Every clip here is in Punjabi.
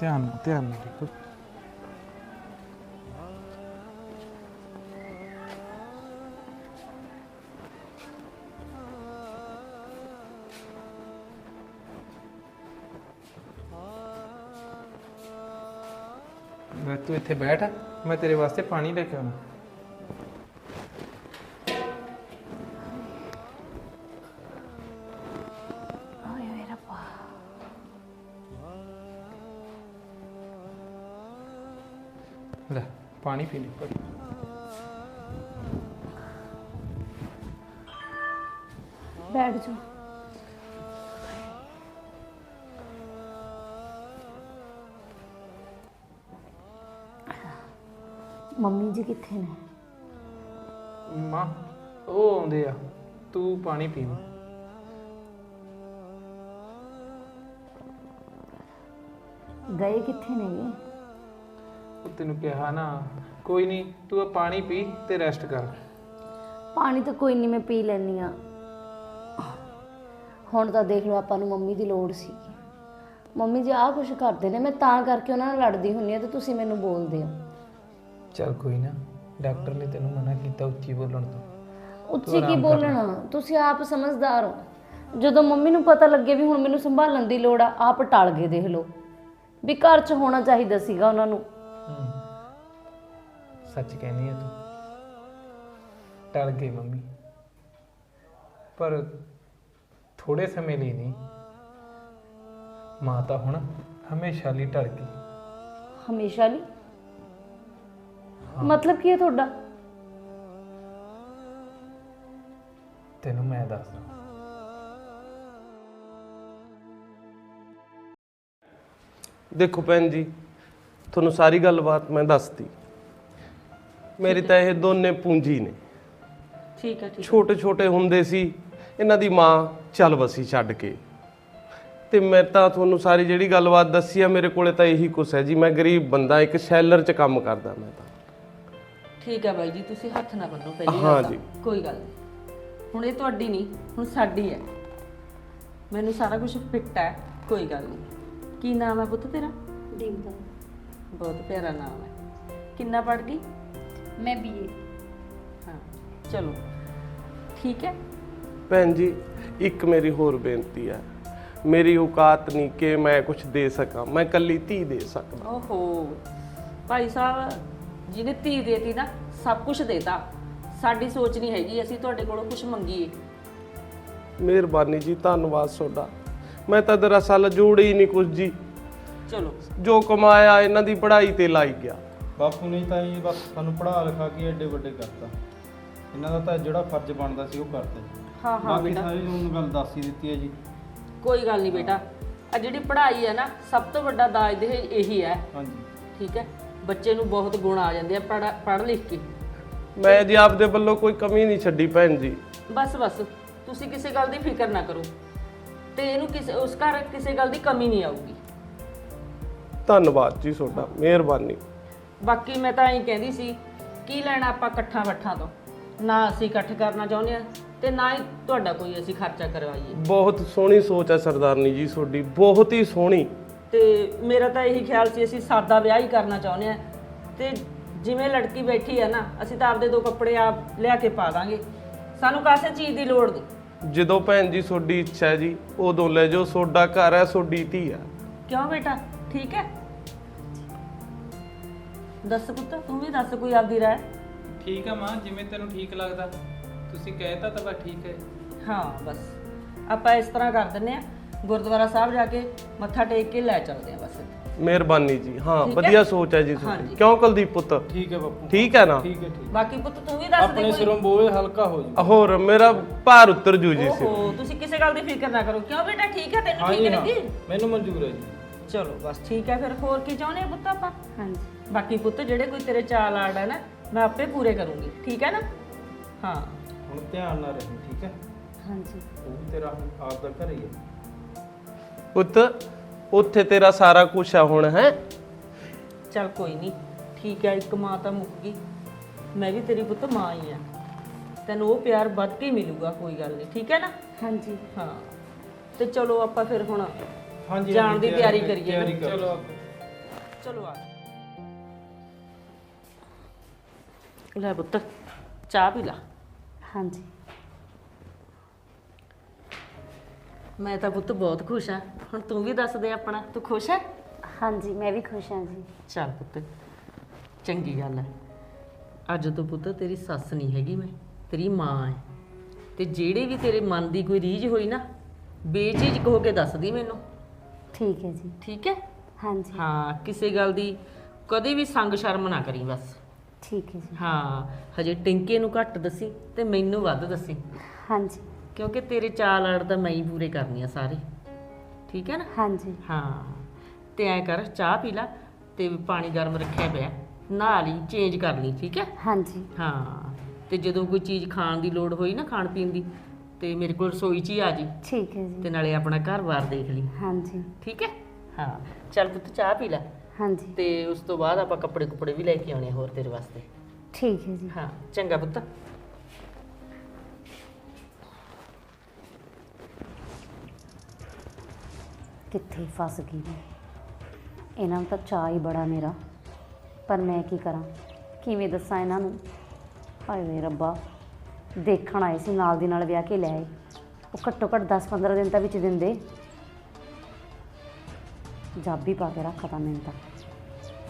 ਧਿਆਨ ਨਾਲ ਧਿਆਨ ਨਾਲ ਦੇਖੋ ਲੈ ਤੂੰ ਇੱਥੇ ਬੈਠ, ਮੈਂ ਤੇਰੇ ਵਾਸਤੇ ਪਾਣੀ ਲੈ ਕੇ ਆਉਣਾ। ਲਈ ਭਾਈ ਬੈਠ ਜਾ ਮੰਮੀ ਜੀ ਕਿੱਥੇ ਨੇ? ਮਾਂ ਉਹ ਆਉਂਦੇ ਆ। ਤੂੰ ਪਾਣੀ ਪੀ ਲੈ। ਗਏ ਕਿੱਥੇ ਨੇਗੇ? ਉਹ ਤੈਨੂੰ ਕਿਹਾ ਨਾ ਕੋਈ ਨਹੀਂ ਤੂੰ ਇਹ ਪਾਣੀ ਪੀ ਤੇ ਰੈਸਟ ਕਰ। ਪਾਣੀ ਤਾਂ ਕੋਈ ਨਹੀਂ ਮੈਂ ਪੀ ਲੈਣੀ ਆ ਹੁਣ ਤਾਂ ਦੇਖ ਲਓ ਆਪਾਂ ਨੂੰ ਮੰਮੀ ਦੀ ਲੋੜ ਸੀ। ਮੰਮੀ ਜੀ ਆਹ ਕੁਛ ਕਰਦੇ ਨੇ ਮੈਂ ਤਾਂ ਕਰਕੇ ਉਹਨਾਂ ਨਾਲ ਲੜਦੀ ਹੁੰਨੀ ਆ ਤੇ ਤੁਸੀਂ ਮੈਨੂੰ ਬੋਲਦੇ ਹੋ। ਚੱਲ ਕੋਈ ਨਾ ਡਾਕਟਰ ਨੇ ਤੈਨੂੰ ਮਨਾ ਕੀਤਾ ਉੱਚੀ ਬੋਲਣ ਤੋਂ। ਉੱਚੀ ਕੀ ਬੋਲਣਾ? ਤੁਸੀਂ ਆਪ ਸਮਝਦਾਰ ਹੋ। ਜਦੋਂ ਮੰਮੀ ਨੂੰ ਪਤਾ ਲੱਗੇ ਵੀ ਹੁਣ ਮੈਨੂੰ ਸੰਭਾਲਣ ਦੀ ਲੋੜ ਆ ਆਪ ਟਲ ਗਏ ਦੇਖ ਲਓ। ਵੀ ਘਰ 'ਚ ਹੋਣਾ ਚਾਹੀਦਾ ਸੀਗਾ ਉਹਨਾਂ ਨੂੰ। ਸੱਚ ਕਹਿੰਦੀ ਆ ਤੂੰ। ਟਲ ਗਈ ਮੰਮੀ। ਪਰ ਥੋੜੇ ਸਮੇਂ ਲਈ ਨਹੀਂ। ਮਾਂ ਤਾਂ ਹੁਣ ਹਮੇਸ਼ਾ ਲਈ ਟਲ ਗਈ। ਹਮੇਸ਼ਾ ਲਈ? ਮਤਲਬ ਕੀ ਹੈ ਤੁਹਾਡਾ? ਤੈਨੂੰ ਮੈਂ ਦੱਸਦਾ। ਦੇਖੋ ਭੈਣ ਜੀ ਤੁਹਾਨੂੰ ਸਾਰੀ ਗੱਲਬਾਤ ਮੈਂ ਦੱਸਤੀ। ਮੇਰੀ ਤਾਂ ਇਹ ਦੋਨੇ ਪੂੰਜੀ ਨੇ। ਠੀਕ ਹੈ ਠੀਕ ਛੋਟੇ ਛੋਟੇ ਹੁੰਦੇ ਸੀ ਇਹਨਾਂ ਦੀ ਮਾਂ ਚੱਲ ਵਸੀ ਛੱਡ ਕੇ। ਤੇ ਮੈਂ ਤਾਂ ਤੁਹਾਨੂੰ ਸਾਰੀ ਜਿਹੜੀ ਗੱਲਬਾਤ ਦੱਸੀ ਆ ਮੇਰੇ ਕੋਲੇ ਤਾਂ ਇਹੀ ਕੁਛ ਹੈ ਜੀ। ਮੈਂ ਗਰੀਬ ਬੰਦਾ ਇੱਕ ਸ਼ੈਲਰ 'ਚ ਕੰਮ ਕਰਦਾ ਮੈਂ ਤਾਂ। ਠੀਕ ਹੈ ਬਾਈ ਜੀ ਤੁਸੀਂ ਹੱਥ ਨਾ ਬੰਨੋ ਪਹਿਲੀ ਹਾਂ ਗੱਲ ਤਾਂ। ਜੀ। ਕੋਈ ਗੱਲ ਨਹੀਂ। ਹੁਣ ਇਹ ਤੁਹਾਡੀ ਨਹੀਂ ਹੁਣ ਸਾਡੀ ਹੈ। ਮੈਨੂੰ ਸਾਰਾ ਕੁਝ ਫਿੱਟ ਹੈ ਕੋਈ ਗੱਲ ਨਹੀਂ। ਕੀ ਨਾਮ ਹੈ ਪੁੱਤ ਤੇਰਾ? ਡਿੰਪਲ ਬਹੁਤ ਪਿਆਰਾ ਨਾਮ ਹੈ। ਕਿੰਨਾ ਪੜ੍ਹ ਗਈ? ਮੈਂ ਬੀਏ ਹਾਂ ਚਲੋ। ਠੀਕ ਹੈ? ਭੈਣ ਜੀ ਇੱਕ ਮੇਰੀ ਹੋਰ ਬੇਨਤੀ ਹੈ। ਮੇਰੀ ਔਕਾਤ ਨਹੀਂ ਕਿ ਮੈਂ ਕੁਝ ਦੇ ਸਕਾਂ। ਮੈਂ ਕੱਲੀ ਧੀ ਦੇ ਸਕਦਾ। ਓਹੋ। ਭਾਈ ਸਾਹਿਬ ਜਿਹਨੇ ਧੀ ਦੇਤੀ ਨਾ ਸਭ ਕੁਝ ਦੇਤਾ। ਸਾਡੀ ਸੋਚ ਨਹੀਂ ਹੈਗੀ ਅਸੀਂ ਤੁਹਾਡੇ ਕੋਲੋਂ ਕੁਝ ਮੰਗੀਏ। ਮਿਹਰਬਾਨੀ ਜੀ ਧੰਨਵਾਦ ਤੁਹਾਡਾ। ਮੈਂ ਤਾਂ ਦਰਅਸਲ ਜੋੜੀ ਹੀ ਨਹੀਂ ਕੁਝ ਜੀ ਚਲੋ। ਜੋ ਕਮਾਇਆ ਇਹਨਾਂ ਦੀ ਪੜ੍ਹਾਈ ਤੇ ਲਾਈ ਗਿਆ। ਬਾਪੂ ਨੇ ਤਾਂ ਇਹ ਬਸ ਸਾਨੂੰ ਪੜ੍ਹਾ ਲਿਖਾ ਕੇ ਐਡੇ ਵੱਡੇ ਕਰਤਾ। ਇਹਨਾਂ ਦਾ ਤਾਂ ਜਿਹੜਾ ਫਰਜ਼ ਬਣਦਾ ਸੀ ਉਹ ਕਰਤਾ ਜੀ ਹਾਂ ਹਾਂ ਬਾਕੀ ਬੇਟਾ। ਸਾਰੀ ਤੁਹਾਨੂੰ ਗੱਲ ਦੱਸ ਹੀ ਦਿੱਤੀ ਹੈ ਜੀ। ਕੋਈ ਗੱਲ ਨਹੀਂ ਬੇਟਾ। ਆ ਜਿਹੜੀ ਪੜ੍ਹਾਈ ਹੈ ਨਾ ਸਭ ਤੋਂ ਵੱਡਾ ਦਾਜ ਦੇ ਇਹੀ ਹੈ। ਹਾਂਜੀ। ਠੀਕ ਹੈ? ਬੱਚੇ ਨੂੰ ਬਹੁਤ ਗੁਣ ਆ ਜਾਂਦੇ ਆ ਪੜ੍ਹ ਪੜ੍ਹ ਲਿਖ ਕੇ। ਮੈਂ ਜੀ ਆਪਦੇ ਵੱਲੋਂ ਕੋਈ ਕਮੀ ਨਹੀਂ ਛੱਡੀ ਭੈਣ ਜੀ। ਬਸ ਬਸ। ਤੁਸੀਂ ਕਿਸੇ ਗੱਲ ਦੀ ਫਿਕਰ ਨਾ ਕਰੋ। ਤੇ ਇਹਨੂੰ ਕਿਸੇ ਉਸ ਘਰ ਕਿਸੇ ਗੱਲ ਦੀ ਕਮੀ ਨਹੀਂ ਆਊਗੀ। ਧੰਨਵਾਦ ਜੀ ਤੁਹਾਡਾ। ਮਿਹਰਬਾਨੀ। ਬਾਕੀ ਮੈਂ ਤਾਂ ਐਂ ਕਹਿੰਦੀ ਸੀ ਕੀ ਲੈਣਾ ਆਪਾਂ ਇਕੱਠਾਂ ਵੱਠਾਂ ਤੋਂ? ਨਾ ਅਸੀਂ ਇਕੱਠ ਕਰਨਾ ਚਾਹੁੰਦੇ ਆ ਤੇ ਨਾ ਹੀ ਤੁਹਾਡਾ ਕੋਈ ਅਸੀਂ ਖਰਚਾ ਕਰਵਾਈਏ। ਬਹੁਤ ਸੋਹਣੀ ਸੋਚ ਹੈ ਸਰਦਾਰਨੀ ਜੀ ਤੁਹਾਡੀ ਬਹੁਤ ਹੀ ਸੋਹਣੀ। ਤੇ ਮੇਰਾ ਤਾਂ ਇਹੀ ਖਿਆਲ ਸੀ ਅਸੀਂ ਸਾਦਾ ਵਿਆਹ ਹੀ ਕਰਨਾ ਚਾਹੁੰਦੇ ਆ ਤੇ ਜਿਵੇਂ ਲੜਕੀ ਬੈਠੀ ਹੈ ਨਾ ਅਸੀਂ ਤਾਂ ਆਪਦੇ ਦੋ ਕੱਪੜੇ ਆਪ ਲਿਆ ਕੇ ਪਾ ਦਾਂਗੇ। ਸਾਨੂੰ ਕਾਸੇ ਚੀਜ਼ ਦੀ ਲੋੜ ਨਹੀਂ। ਜਦੋਂ ਭੈਣ ਜੀ ਤੁਹਾਡੀ ਇੱਛਾ ਹੈ ਜੀ ਉਦੋਂ ਲੈ ਜਾਓ ਤੁਹਾਡਾ ਘਰ ਹੈ ਤੁਹਾਡੀ ਧੀ ਹੈ ਕਿਉਂ ਬੇਟਾ? ਠੀਕ ਹੈ? ਦੱਸ ਪੁੱਤ ਤੂੰ ਵੀ ਦੱਸ ਕੋਈ ਆਪਦੀ ਰਾਏ। ਠੀਕ ਆ ਮਾਂ ਜਿਵੇਂ ਤੈਨੂੰ ਠੀਕ ਲੱਗਦਾ। ਤੁਸੀਂ ਕਹਿਤਾ ਤਾਂ ਬਸ ਠੀਕ ਹੈ। ਹਾਂ ਬਸ। ਆਪਾਂ ਇਸ ਤਰ੍ਹਾਂ ਕਰ ਦਿੰਨੇ ਆ ਗੁਰਦੁਆਰਾ ਸਾਹਿਬ ਜਾ ਕੇ ਮੱਥਾ ਟੇਕ ਕੇ ਲੈ ਚੱਲਦੇ ਆ ਬਸ। ਮਿਹਰਬਾਨੀ ਜੀ। ਹਾਂ ਠੀਕ ਹੈ? ਵਧੀਆ ਸੋਚ ਹੈ ਜੀ ਤੁਹਾਡੀ ਹਾਂਜੀ। ਕਿਉਂ ਕੁਲਦੀਪ ਪੁੱਤ? ਠੀਕ ਹੈ ਬਾਪੂ। ਠੀਕ ਹੈ ਨਾ? ਠੀਕ ਹੈ ਠੀਕ ਬਾਕੀ ਪੁੱਤ ਤੂੰ ਵੀ ਦੱਸ ਦੇ ਆਪਣੇ ਸਿਰੋਂ ਬੋਝ ਹਲਕਾ ਹੋ ਜੂ ਹੋਰ ਮੇਰਾ ਭਾਰ ਉਤਰ ਜੂ ਜੀ ਓਹੋ ਤੁਸੀਂ ਕਿਸੇ ਗੱਲ ਦੀ ਫਿਕਰ ਨਾ ਕਰੋ। ਕਿਉਂ ਬੇਟਾ ਠੀਕ ਹੈ? ਤੈਨੂੰ ਠੀਕ ਲੱਗੀ? ਮੈਨੂੰ ਮਨਜ਼ੂਰ ਹੈ ਜੀ। ਚਲੋ ਬਸ ਠੀਕ ਹੈ ਫਿਰ ਹੋਰ ਕੀ ਚਾਹੁੰਦੇ ਆ ਪੁੱਤ ਆਪਾਂ? ਹਾਂਜੀ। ਬਾਕੀ ਪੁੱਤ ਜਿਹੜੇ ਕੋਈ ਤੇਰੇ ਚਾਲ ਆੜ ਹੈ ਨਾ ਮੈਂ ਆਪੇ ਪੂਰੇ ਕਰੂੰਗੀ। ਠੀਕ ਹੈ ਨਾ? ਹਾਂ। ਹੁਣ ਧਿਆਨ ਨਾਲ ਰਹੀ ਠੀਕ ਹੈ? ਹਾਂਜੀ। ਉਹ ਵੀ ਤੇਰਾ ਹੁਣ ਆਪ ਦਾ ਘਰ ਹੀ ਹੈ। ਪੁੱਤ ਉੱਥੇ ਤੇਰਾ ਸਾਰਾ ਕੁਝ ਆ ਹੁਣ ਹੈ? ਚੱਲ ਕੋਈ ਨਹੀਂ। ਠੀਕ ਹੈ ਇੱਕ ਮਾਂ ਤਾਂ ਮੁੱਕ ਗਈ। ਮੈਂ ਵੀ ਤੇਰੀ ਪੁੱਤ ਮਾਂ ਹੀ ਆ ਤੈਨੂੰ ਉਹ ਪਿਆਰ ਵੱਧ ਕੇ ਮਿਲੂਗਾ ਕੋਈ ਗੱਲ ਨਹੀਂ। ਠੀਕ ਹੈ ਨਾ? ਹਾਂਜੀ। ਹਾਂ। ਤੇ ਚਲੋ ਆਪਾਂ ਫਿਰ ਹੁਣ ਹਾਂਜੀ ਜਾਣ ਦੀ ਤਿਆਰੀ ਕਰੀਏ। ਤਿਆਰੀ ਕਰੋ। ਚਲੋ ਚਲੋ ਆ। ਲੈ ਪੁੱਤ ਚਾਹ ਪੀ ਲਾ। ਹਾਂਜੀ। ਮੈਂ ਤਾਂ ਪੁੱਤ ਬਹੁਤ ਖੁਸ਼ ਹਾਂ ਹੁਣ ਤੂੰ ਵੀ ਦੱਸ ਦੇ ਆਪਣਾ ਤੂੰ ਖੁਸ਼ ਹੈ ਹਾਂਜੀ ਮੈਂ ਵੀ ਖੁਸ਼ ਹਾਂ ਜੀ। ਚੱਲ ਪੁੱਤ ਚੰਗੀ ਗੱਲ ਹੈ ਅੱਜ ਤੋਂ ਪੁੱਤ ਤੇਰੀ ਸੱਸ ਨਹੀਂ ਹੈਗੀ ਮੈਂ ਤੇਰੀ ਮਾਂ ਹੈ ਤੇ ਜਿਹੜੇ ਵੀ ਤੇਰੇ ਮਨ ਦੀ ਕੋਈ ਰੀਝ ਹੋਈ ਨਾ ਬੇਝਿਜਕ ਹੋ ਕੇ ਦੱਸਦੀ ਮੈਨੂੰ। ਠੀਕ ਹੈ ਜੀ। ਠੀਕ ਹੈ? ਹਾਂਜੀ। ਹਾਂ ਕਿਸੇ ਗੱਲ ਦੀ ਕਦੇ ਵੀ ਸੰਗ ਸ਼ਰਮ ਨਾ ਕਰੀ ਬਸ। ਠੀਕ ਹੈ ਜੀ। ਹਾਂ ਹਜੇ ਟਿੰਕੇ ਨੂੰ ਘੱਟ ਦੱਸੀ ਤੇ ਮੈਨੂੰ ਵੱਧ ਦੱਸੀ। ਹਾਂਜੀ। ਕਿਉਂਕਿ ਤੇਰੇ ਚਾਲ ਅੜ ਤਾਂ ਮੈਂ ਹੀ ਪੂਰੇ ਕਰਨੀ ਆ ਸਾਰੇ। ਠੀਕ ਹੈ ਨਾ? ਹਾਂਜੀ। ਹਾਂ ਤੇ ਐ ਕਰ ਚਾਹ ਪੀ ਲੈ ਤੇ ਪਾਣੀ ਗਰਮ ਰੱਖਿਆ ਪਿਆ ਨਹਾ ਲਈ ਚੇਂਜ ਕਰ ਲਈ ਠੀਕ ਹੈ? ਹਾਂਜੀ। ਹਾਂ ਤੇ ਜਦੋਂ ਕੋਈ ਚੀਜ਼ ਖਾਣ ਦੀ ਲੋੜ ਹੋਈ ਨਾ ਖਾਣ ਪੀਣ ਦੀ ਤੇ ਮੇਰੇ ਕੋਲ ਰਸੋਈ 'ਚ ਹੀ ਆ ਜੀ। ਠੀਕ ਹੈ ਜੀ। ਤੇ ਨਾਲੇ ਆਪਣਾ ਘਰ-ਬਾਰ ਦੇਖ ਲਈ। ਹਾਂਜੀ। ਠੀਕ ਹੈ? ਹਾਂ। ਚੱਲ ਪੁੱਤ ਚਾਹ ਪੀ ਲੈ। ਹਾਂਜੀ। ਤੇ ਉਸ ਤੋਂ ਬਾਅਦ ਆਪਾਂ ਕੱਪੜੇ ਕੁਪੜੇ ਵੀ ਲੈ ਕੇ ਆਉਣੇ ਆ ਹੋਰ ਤੇਰੇ ਵਾਸਤੇ। ਠੀਕ ਹੈ ਜੀ। ਹਾਂ। ਚੰਗਾ ਪੁੱਤ। ਕਿੱਥੇ ਫਸ ਗਈ ਮੈਂ? ਇਹਨਾਂ ਨੂੰ ਤਾਂ ਚਾਅ ਹੀ ਬੜਾ ਮੇਰਾ। ਪਰ ਮੈਂ ਕੀ ਕਰਾਂ? ਕਿਵੇਂ ਦੱਸਾਂ ਇਹਨਾਂ ਨੂੰ? ਹਾਏ ਵੇ ਰੱਬਾ। ਦੇਖਣ ਆਏ ਸੀ ਨਾਲ ਦੀ ਨਾਲ ਵਿਆਹ ਕੇ ਲੈ ਆਏ। ਉਹ ਘੱਟੋ ਘੱਟ 10-15 ਦਿਨ ਤਾਂ ਵਿੱਚ ਦਿੰਦੇ। ਜਾਬੀ ਪਾ ਕੇ ਰੱਖਤਾ ਮੈਨੂੰ ਤਾਂ।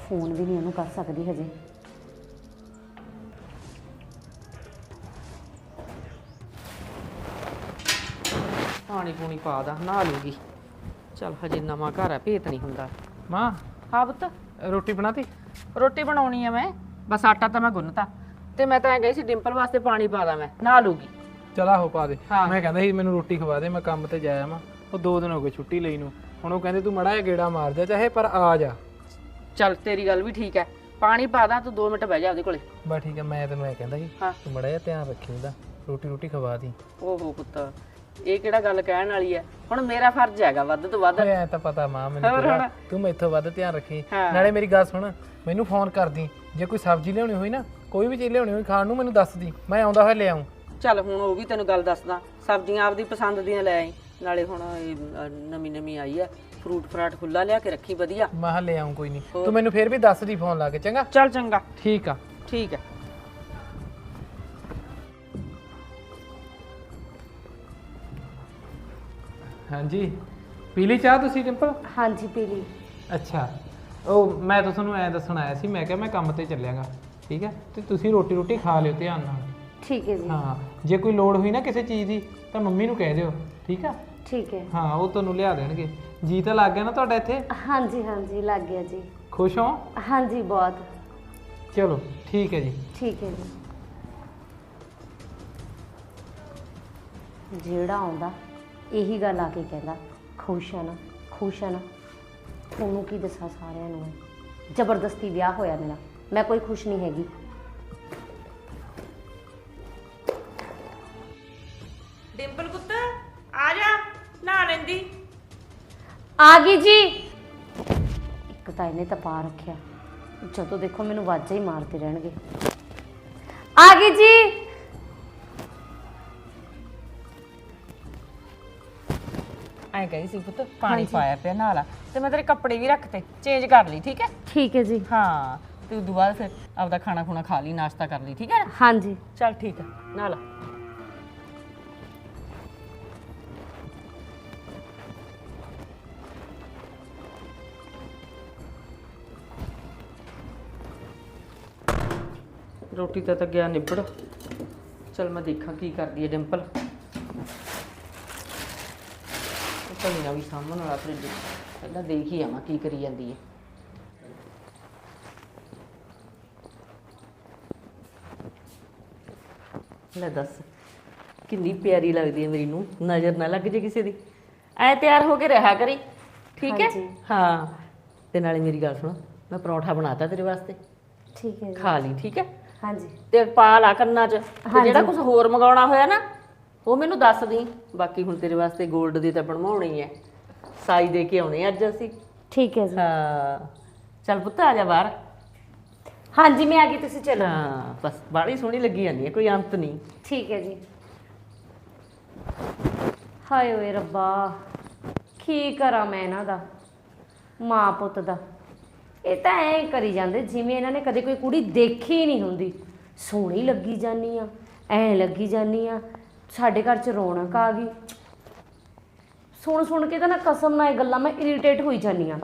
ਫੋਨ ਵੀ ਨਹੀਂ ਉਹਨੂੰ ਕਰ ਸਕਦੀ ਹਜੇ। ਪਾਣੀ ਪੂਣੀ ਪਾ ਦਾ ਨਹਾ ਲੂਗੀ। ਚੱਲ ਹਜੇ ਨਵਾਂ ਘਰ ਹੈ ਭੇਤ ਨਹੀਂ ਹੁੰਦਾ। ਮਾਂ ਹਾਂ ਪੁੱਤ। ਰੋਟੀ ਬਣਾਤੀ? ਰੋਟੀ ਬਣਾਉਣੀ ਆ ਮੈਂ। ਬਸ ਆਟਾ ਤਾਂ ਮੈਂ ਗੁੰਨਤਾ। ਤੇ ਮੈਂ ਤਾਂ ਐ ਗਈ ਸੀ ਡਿੰਪਲ ਵਾਸਤੇ ਪਾਣੀ ਪਾ ਦਾਂ ਮੈਂ ਨਹਾ ਲੂਗੀ ਚਲਾ ਹੋ ਪਾ ਦੇ। ਹਾਂ। ਮੈਂ ਕਹਿੰਦਾ ਸੀ ਮੈਨੂੰ ਰੋਟੀ ਖਵਾ ਦੇ ਮੈਂ ਕੰਮ ਤੇ ਜਾਇਆ ਮਾਂ ਉਹ ਦੋ ਦਿਨ ਹੋ ਗਏ ਛੁੱਟੀ ਲਈ ਨੂੰ। ਹੁਣ ਉਹ ਕਹਿੰਦੇ ਤੂੰ ਮੜਾ ਜਿਹਾ ਗੇੜਾ ਮਾਰ ਜਾ ਚਾਹੇ ਪਰ ਆ ਜਾ। ਚੱਲ ਤੇਰੀ ਗੱਲ ਵੀ ਠੀਕ ਹੈ ਪਾਣੀ ਪਾ ਦਾਂ ਤੂੰ 2 ਮਿੰਟ ਬਹਿ ਜਾ ਉਹਦੇ ਕੋਲੇ। ਬਸ ਠੀਕ ਹੈ ਮੈਂ ਤੈਨੂੰ ਐ ਕਹਿੰਦਾ ਸੀ ਹਾਂ। ਤੂੰ ਮੜਾ ਜਿਹਾ ਧਿਆਨ ਰੱਖੀ ਉਹਦਾ। ਰੋਟੀ ਰੋਟੀ ਖਵਾ ਦੀ। ਓਹੋ ਪੁੱਤ ਇਹ ਕਿਹੜਾ ਗੱਲ ਕਹਿਣ ਵਾਲੀ ਹੈ ਹੁਣ ਮੇਰਾ ਫਰਜ਼ ਹੈਗਾ ਵੱਧ ਤੋਂ ਵੱਧ। ਓਏ ਐ ਤਾਂ ਪਤਾ ਮਾਂ ਮੈਨੂੰ ਹੋਰ ਤੇਰਾ ਹੁਣ? ਤੂੰ ਮੈਥੋਂ ਵੱਧ ਧਿਆਨ ਰੱਖੀ। ਹਾਂ। ਨਾਲੇ ਮੇਰੀ ਗੱਲ ਸੁਣ ਮੈਨੂੰ ਫੋਨ ਕਰਦੀ। ਜੇ ਕੋਈ ਸਬਜ਼ੀ ਲਿਆਉਣੀ ਹੋਈ ਨਾ ਕੋਈ ਵੀ ਚੀਜ਼ ਲਿਆਉਣੀ ਹੋਈ ਖਾਣ ਨੂੰ ਮੈਨੂੰ ਦੱਸ ਦੀ ਮੈਂ ਆਉਂਦਾ ਹੋਇਆ ਲੈ ਆਉਂ ਚੱਲ ਹੁਣ ਉਹ ਵੀ ਤੈਨੂੰ ਗੱਲ ਦੱਸਦਾ ਸਬਜ਼ੀਆਂ ਆਪਦੀ ਪਸੰਦ ਦੀਆਂ ਲੈ ਆਈ ਨਾਲੇ ਹੁਣ ਨਵੀਂ ਨਵੀਂ ਆਈ ਹੈ ਫਰੂਟ ਫਰਾਟ ਖੁੱਲਾ ਲਿਆ ਕੇ ਰੱਖੀ ਵਧੀਆ। ਮੈਂ ਕਿਹਾ ਲੈ ਆਉਂ ਕੋਈ ਨਹੀਂ ਤੂੰ ਮੈਨੂੰ ਫੇਰ ਵੀ ਦੱਸ ਦੀ ਫੋਨ ਲਾ ਕੇ ਚੰਗਾ? ਚੱਲ ਚੰਗਾ। ਠੀਕ ਆ। ਠੀਕ ਹੈ ਹਾਂਜੀ। ਪੀ ਲਈ ਚਾਹ ਤੁਸੀਂ ਡਿੰਪਲ? ਹਾਂਜੀ ਪੀ ਲਈ। ਅੱਛਾ। ਉਹ ਮੈਂ ਤਾਂ ਤੁਹਾਨੂੰ ਐ ਦੱਸਣ ਆਇਆ ਸੀ ਮੈਂ ਕਿਹਾ ਮੈਂ ਕੰਮ ਤੇ ਚੱਲਿਆਗਾ। ਠੀਕ ਹੈ? ਤੇ ਤੁਸੀਂ ਰੋਟੀ ਰੋਟੀ ਖਾ ਲਿਓ ਧਿਆਨ ਨਾਲ। ਠੀਕ ਹੈ ਜੀ। ਹਾਂ ਜੇ ਕੋਈ ਲੋੜ ਹੋਈ ਨਾ ਕਿਸੇ ਚੀਜ਼ ਦੀ ਤਾਂ ਮੰਮੀ ਨੂੰ ਕਹਿ ਦਿਓ ਠੀਕ ਆ? ਠੀਕ ਹੈ। ਹਾਂ ਉਹ ਤੁਹਾਨੂੰ ਲਿਆ ਦੇਣਗੇ। ਜੀ ਤਾਂ ਲੱਗ ਗਿਆ ਨਾ ਤੁਹਾਡਾ ਇੱਥੇ? ਹਾਂਜੀ ਹਾਂਜੀ ਲੱਗ ਗਿਆ ਜੀ। ਖੁਸ਼ ਹੋ? ਹਾਂਜੀ ਬਹੁਤ। ਚਲੋ ਠੀਕ ਹੈ ਜੀ। ਠੀਕ ਹੈ ਜੀ। ਜਿਹੜਾ ਆਉਂਦਾ ਇਹੀ ਗੱਲ ਆ ਕੇ ਕਹਿੰਦਾ ਖੁਸ਼ ਹੈ ਨਾ ਖੁਸ਼ ਹੈ ਨਾ। ਉਹਨੂੰ ਕੀ ਦੱਸਾਂ ਸਾਰਿਆਂ ਨੂੰ। ਜ਼ਬਰਦਸਤੀ ਵਿਆਹ ਹੋਇਆ ਮੇਰਾ। ਮੈਂ ਕੋਈ ਖੁਸ਼ ਨਹੀਂ ਹੈਗੀ। ਡਿੰਪਲ ਪੁੱਤ ਆ ਜਾ ਨਹਾ ਲੈਂਦੀ। ਆ ਗਈ ਜੀ। ਇੱਕ ਤਾਂ ਇਹਨੇ ਤਾਂ ਪਾ ਰੱਖਿਆ। ਜਦੋਂ ਦੇਖੋ ਮੈਨੂੰ ਵਾਜਾਂ ਹੀ ਮਾਰਦੇ ਰਹਿਣਗੇ। ਆ ਗਈ ਜੀ। ਐਂ ਕਹੀ ਸੀ ਪੁੱਤ ਪਾਣੀ ਪਾਇਆ ਪਿਆ ਨਾਲਾ ਤੇ ਮੈਂ ਤੇਰੇ ਕੱਪੜੇ ਵੀ ਰੱਖਤੇ ਚੇਂਜ ਕਰ ਲਈ ਠੀਕ ਹੈ? ਠੀਕ ਹੈ ਜੀ। ਹਾਂ। ਤੇ ਉਦੋਂ ਬਾਅਦ ਫਿਰ ਆਪਦਾ ਖਾਣਾ ਖੁਣਾ ਖਾ ਲਈ ਨਾਸ਼ਤਾ ਕਰ ਲਈ ਠੀਕ ਹੈ ਨਾ? ਹਾਂਜੀ। ਚੱਲ ਠੀਕ ਹੈ ਨਾਲਾ ਰੋਟੀ ਤਾਂ ਤਾਂ ਗਿਆ ਨਿਬੜ। ਚਲ ਮੈਂ ਦੇਖਾਂ ਕੀ ਕਰਦੀ ਹੈ ਡਿੰਪਲ। ਚਲੀ ਨਾ ਵੀ ਸਾਹਮਣੇ ਵਾਲਾ ਫਰਿੱਜ ਪਹਿਲਾਂ ਦੇਖ ਹੀ ਆਵਾਂ ਕੀ ਕਰੀ ਜਾਂਦੀ ਹੈ। ਲੈ ਦੱਸ। ਕਿੰਨੀ ਪਿਆਰੀ ਲੱਗਦੀ ਹੈ ਮੇਰੀ ਨੂੰ ਨਜ਼ਰ ਨਾ ਲੱਗ ਜੇ ਕਿਸੇ ਦੀ। ਐ ਤਿਆਰ ਹੋ ਕੇ ਰਹਾ ਕਰੀ। ਠੀਕ ਹੈ? ਹਾਂਜੀ। ਹਾਂ। ਤੇ ਨਾਲੇ ਮੇਰੀ ਗੱਲ ਸੁਣ। ਮੈਂ ਪਰੌਠਾ ਬਣਾਤਾ ਤੇਰੇ ਵਾਸਤੇ। ਠੀਕ ਹੈ ਜੀ। ਖਾ ਲਈ ਠੀਕ ਹੈ? ਹਾਂਜੀ। ਤੇ ਪਾ ਲਾ ਕੰਨਾਂ 'ਚ। ਤੇ ਹਾਂਜੀ। ਜਿਹੜਾ ਕੁਝ ਹੋਰ ਮੰਗਾਉਣਾ ਹੋਇਆ ਨਾ ਉਹ ਮੈਨੂੰ ਦੱਸ ਦੀ। ਬਾਕੀ ਹੁਣ ਤੇਰੇ ਵਾਸਤੇ 골ਡ ਦੀ ਤਾਂ ਬਣਵਾਉਣੀ ਹੈ। ਸਾਈ ਦੇ ਕੇ ਆਉਣੇ ਅੱਜ ਅਸੀਂ। ਠੀਕ ਹੈ ਜੀ। ਹਾਂ। ਚੱਲ ਪੁੱਤ ਆ ਜਾ ਬਾਹਰ। ਹਾਂਜੀ ਮੈਂ ਆ ਗਈ ਤੁਸੀਂ ਚਲੋ। ਹਾਂ ਬਸ ਬਾੜੀ ਸੋਹਣੀ ਲੱਗੀ ਜਾਂਦੀ ਹੈ ਕੋਈ ਅੰਤ ਨਹੀਂ। ਠੀਕ ਹੈ ਜੀ। ਹਾਏ ਓਏ ਰੱਬਾ ਕੀ ਕਰਾਂ ਮੈਂ ਇਹਨਾਂ ਦਾ ਮਾਂ ਪੁੱਤ ਦਾ। ਇਹ ਤਾਂ ਐਂ ਕਰੀ ਜਾਂਦੇ ਜਿਵੇਂ ਇਹਨਾਂ ਨੇ ਕਦੇ ਕੋਈ ਕੁੜੀ ਦੇਖੀ ਨਹੀਂ ਹੁੰਦੀ। ਸੋਹਣੀ ਲੱਗੀ ਜਾਨੀ ਆ ਐਂ ਲੱਗੀ ਜਾਨੀ ਆ ਸਾਡੇ ਘਰ 'ਚ ਰੌਣਕ ਆ ਗਈ। ਸੁਣ ਸੁਣ ਕੇ ਤਾਂ ਨਾ ਕਸਮ ਨਾਲ ਇਹ ਗੱਲਾਂ ਮੈਂ ਇਰੀਟੇਟ ਹੋਈ ਜਾਨੀ ਆ।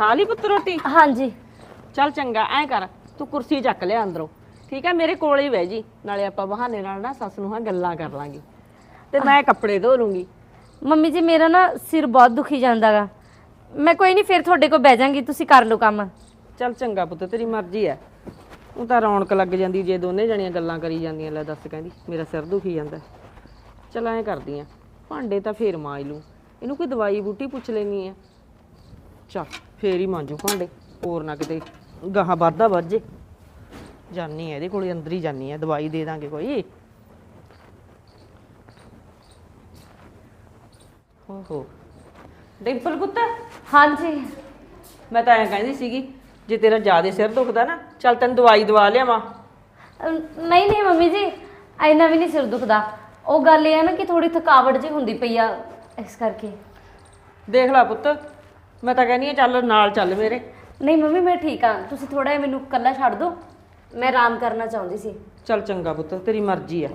ਖਾ ਲਈ ਪੁੱਤ ਰੋਟੀ? ਹਾਂਜੀ। ਚੱਲ ਚੰਗਾ ਐ ਕਰ ਤੂੰ ਕੁਰਸੀ ਚੱਕ ਲਿਆ ਅੰਦਰੋਂ। ਠੀਕ ਹੈ ਮੇਰੇ ਕੋਲ ਹੀ ਬਹਿ ਜੀ ਨਾਲੇ ਆਪਾਂ ਬਹਾਨੇ ਨਾਲ ਨਾ ਸੱਸ ਨੂੰ ਹਾਂ ਗੱਲਾਂ ਕਰ ਲਾਂਗੇ। ਤੇ ਮੈਂ ਕੱਪੜੇ ਧੋ ਲੂੰਗੀ। ਮੰਮੀ ਜੀ ਮੇਰਾ ਨਾ ਸਿਰ ਬਹੁਤ ਦੁਖੀ ਜਾਂਦਾਗਾ ਮੈਂ ਕੋਈ ਨਹੀਂ ਫਿਰ ਤੁਹਾਡੇ ਕੋਲ ਬਹਿ ਜਾਾਂਗੀ ਤੁਸੀਂ ਕਰ ਲਓ ਕੰਮ। ਚੱਲ ਚੰਗਾ ਪੁੱਤ ਤੇਰੀ ਮਰਜ਼ੀ ਐ ਉਹ ਤਾਂ ਰੌਣਕ ਲੱਗ ਜਾਂਦੀ ਜੇ ਦੋਨੇ ਜਣੀਆਂ ਗੱਲਾਂ ਕਰੀ ਜਾਂਦੀਆਂ ਲੈ ਦੱਸ ਕਹਿੰਦੀ ਮੇਰਾ ਸਿਰ ਦੁਖੀ ਜਾਂਦਾ। ਚੱਲ ਐਂ ਕਰਦੀ ਆ ਭਾਂਡੇ ਤਾਂ ਫੇਰ ਮਾਂਜ ਲੂੰ। ਇਹਨੂੰ ਕੋਈ ਦਵਾਈ ਬੂਟੀ ਪੁੱਛ ਲੈਣੀ ਆ। ਚੱਲ ਫੇਰ ਹੀ ਮਾਂਜੂ ਭਾਂਡੇ ਹੋਰ ਨਾ ਕਿਤੇ ਗਾਹਾਂ ਵੱਧਦਾ ਵੱਜੇ ਜਾਨੀ ਐ ਇਹਦੇ ਕੋਲੇ ਅੰਦਰ ਹੀ ਜਾਨੀ ਐ ਦਵਾਈ ਦੇ ਦਾਂਗੇ ਕੋਈ। ਓਹੋ। ਡਿੰਪਲ ਪੁੱਤ? ਹਾਂਜੀ। ਮੈਂ ਤਾਂ ਐਂ ਕਹਿੰਦੀ ਸੀਗੀ ਜੇ ਤੇਰਾ ਜ਼ਿਆਦਾ ਸਿਰ ਦੁਖਦਾ ਨਾ ਚੱਲ ਤੈਨੂੰ ਦਵਾਈ ਦਵਾ ਲਿਆਵਾਂ। ਅਮ, ਨਹੀਂ ਨਹੀਂ ਮੰਮੀ ਜੀ ਐਨਾ ਵੀ ਨਹੀਂ ਸਿਰ ਦੁਖਦਾ। ਉਹ ਗੱਲ ਇਹ ਆ ਨਾ ਕਿ ਥੋੜੀ ਥਕਾਵਟ ਜੀ ਹੁੰਦੀ ਪਈ ਆ ਇਸ ਕਰਕੇ। ਦੇਖ ਲੈ ਪੁੱਤ ਮੈਂ ਤਾਂ ਕਹਿੰਦੀ ਆ ਚੱਲ ਨਾਲ ਚੱਲ ਮੇਰੇ। ਨਹੀਂ ਮੰਮੀ ਮੈਂ ਠੀਕ ਆ ਤੁਸੀਂ ਥੋੜਾ ਜਿਹਾ ਮੈਨੂੰ ਇਕੱਲਾ ਛੱਡ ਦਿਓ। ਮੈਂ ਆਰਾਮ ਕਰਨਾ ਚਾਹੁੰਦੀ ਸੀ। ਚੱਲ ਚੰਗਾ ਪੁੱਤ ਤੇਰੀ ਮਰਜ਼ੀ ਆ।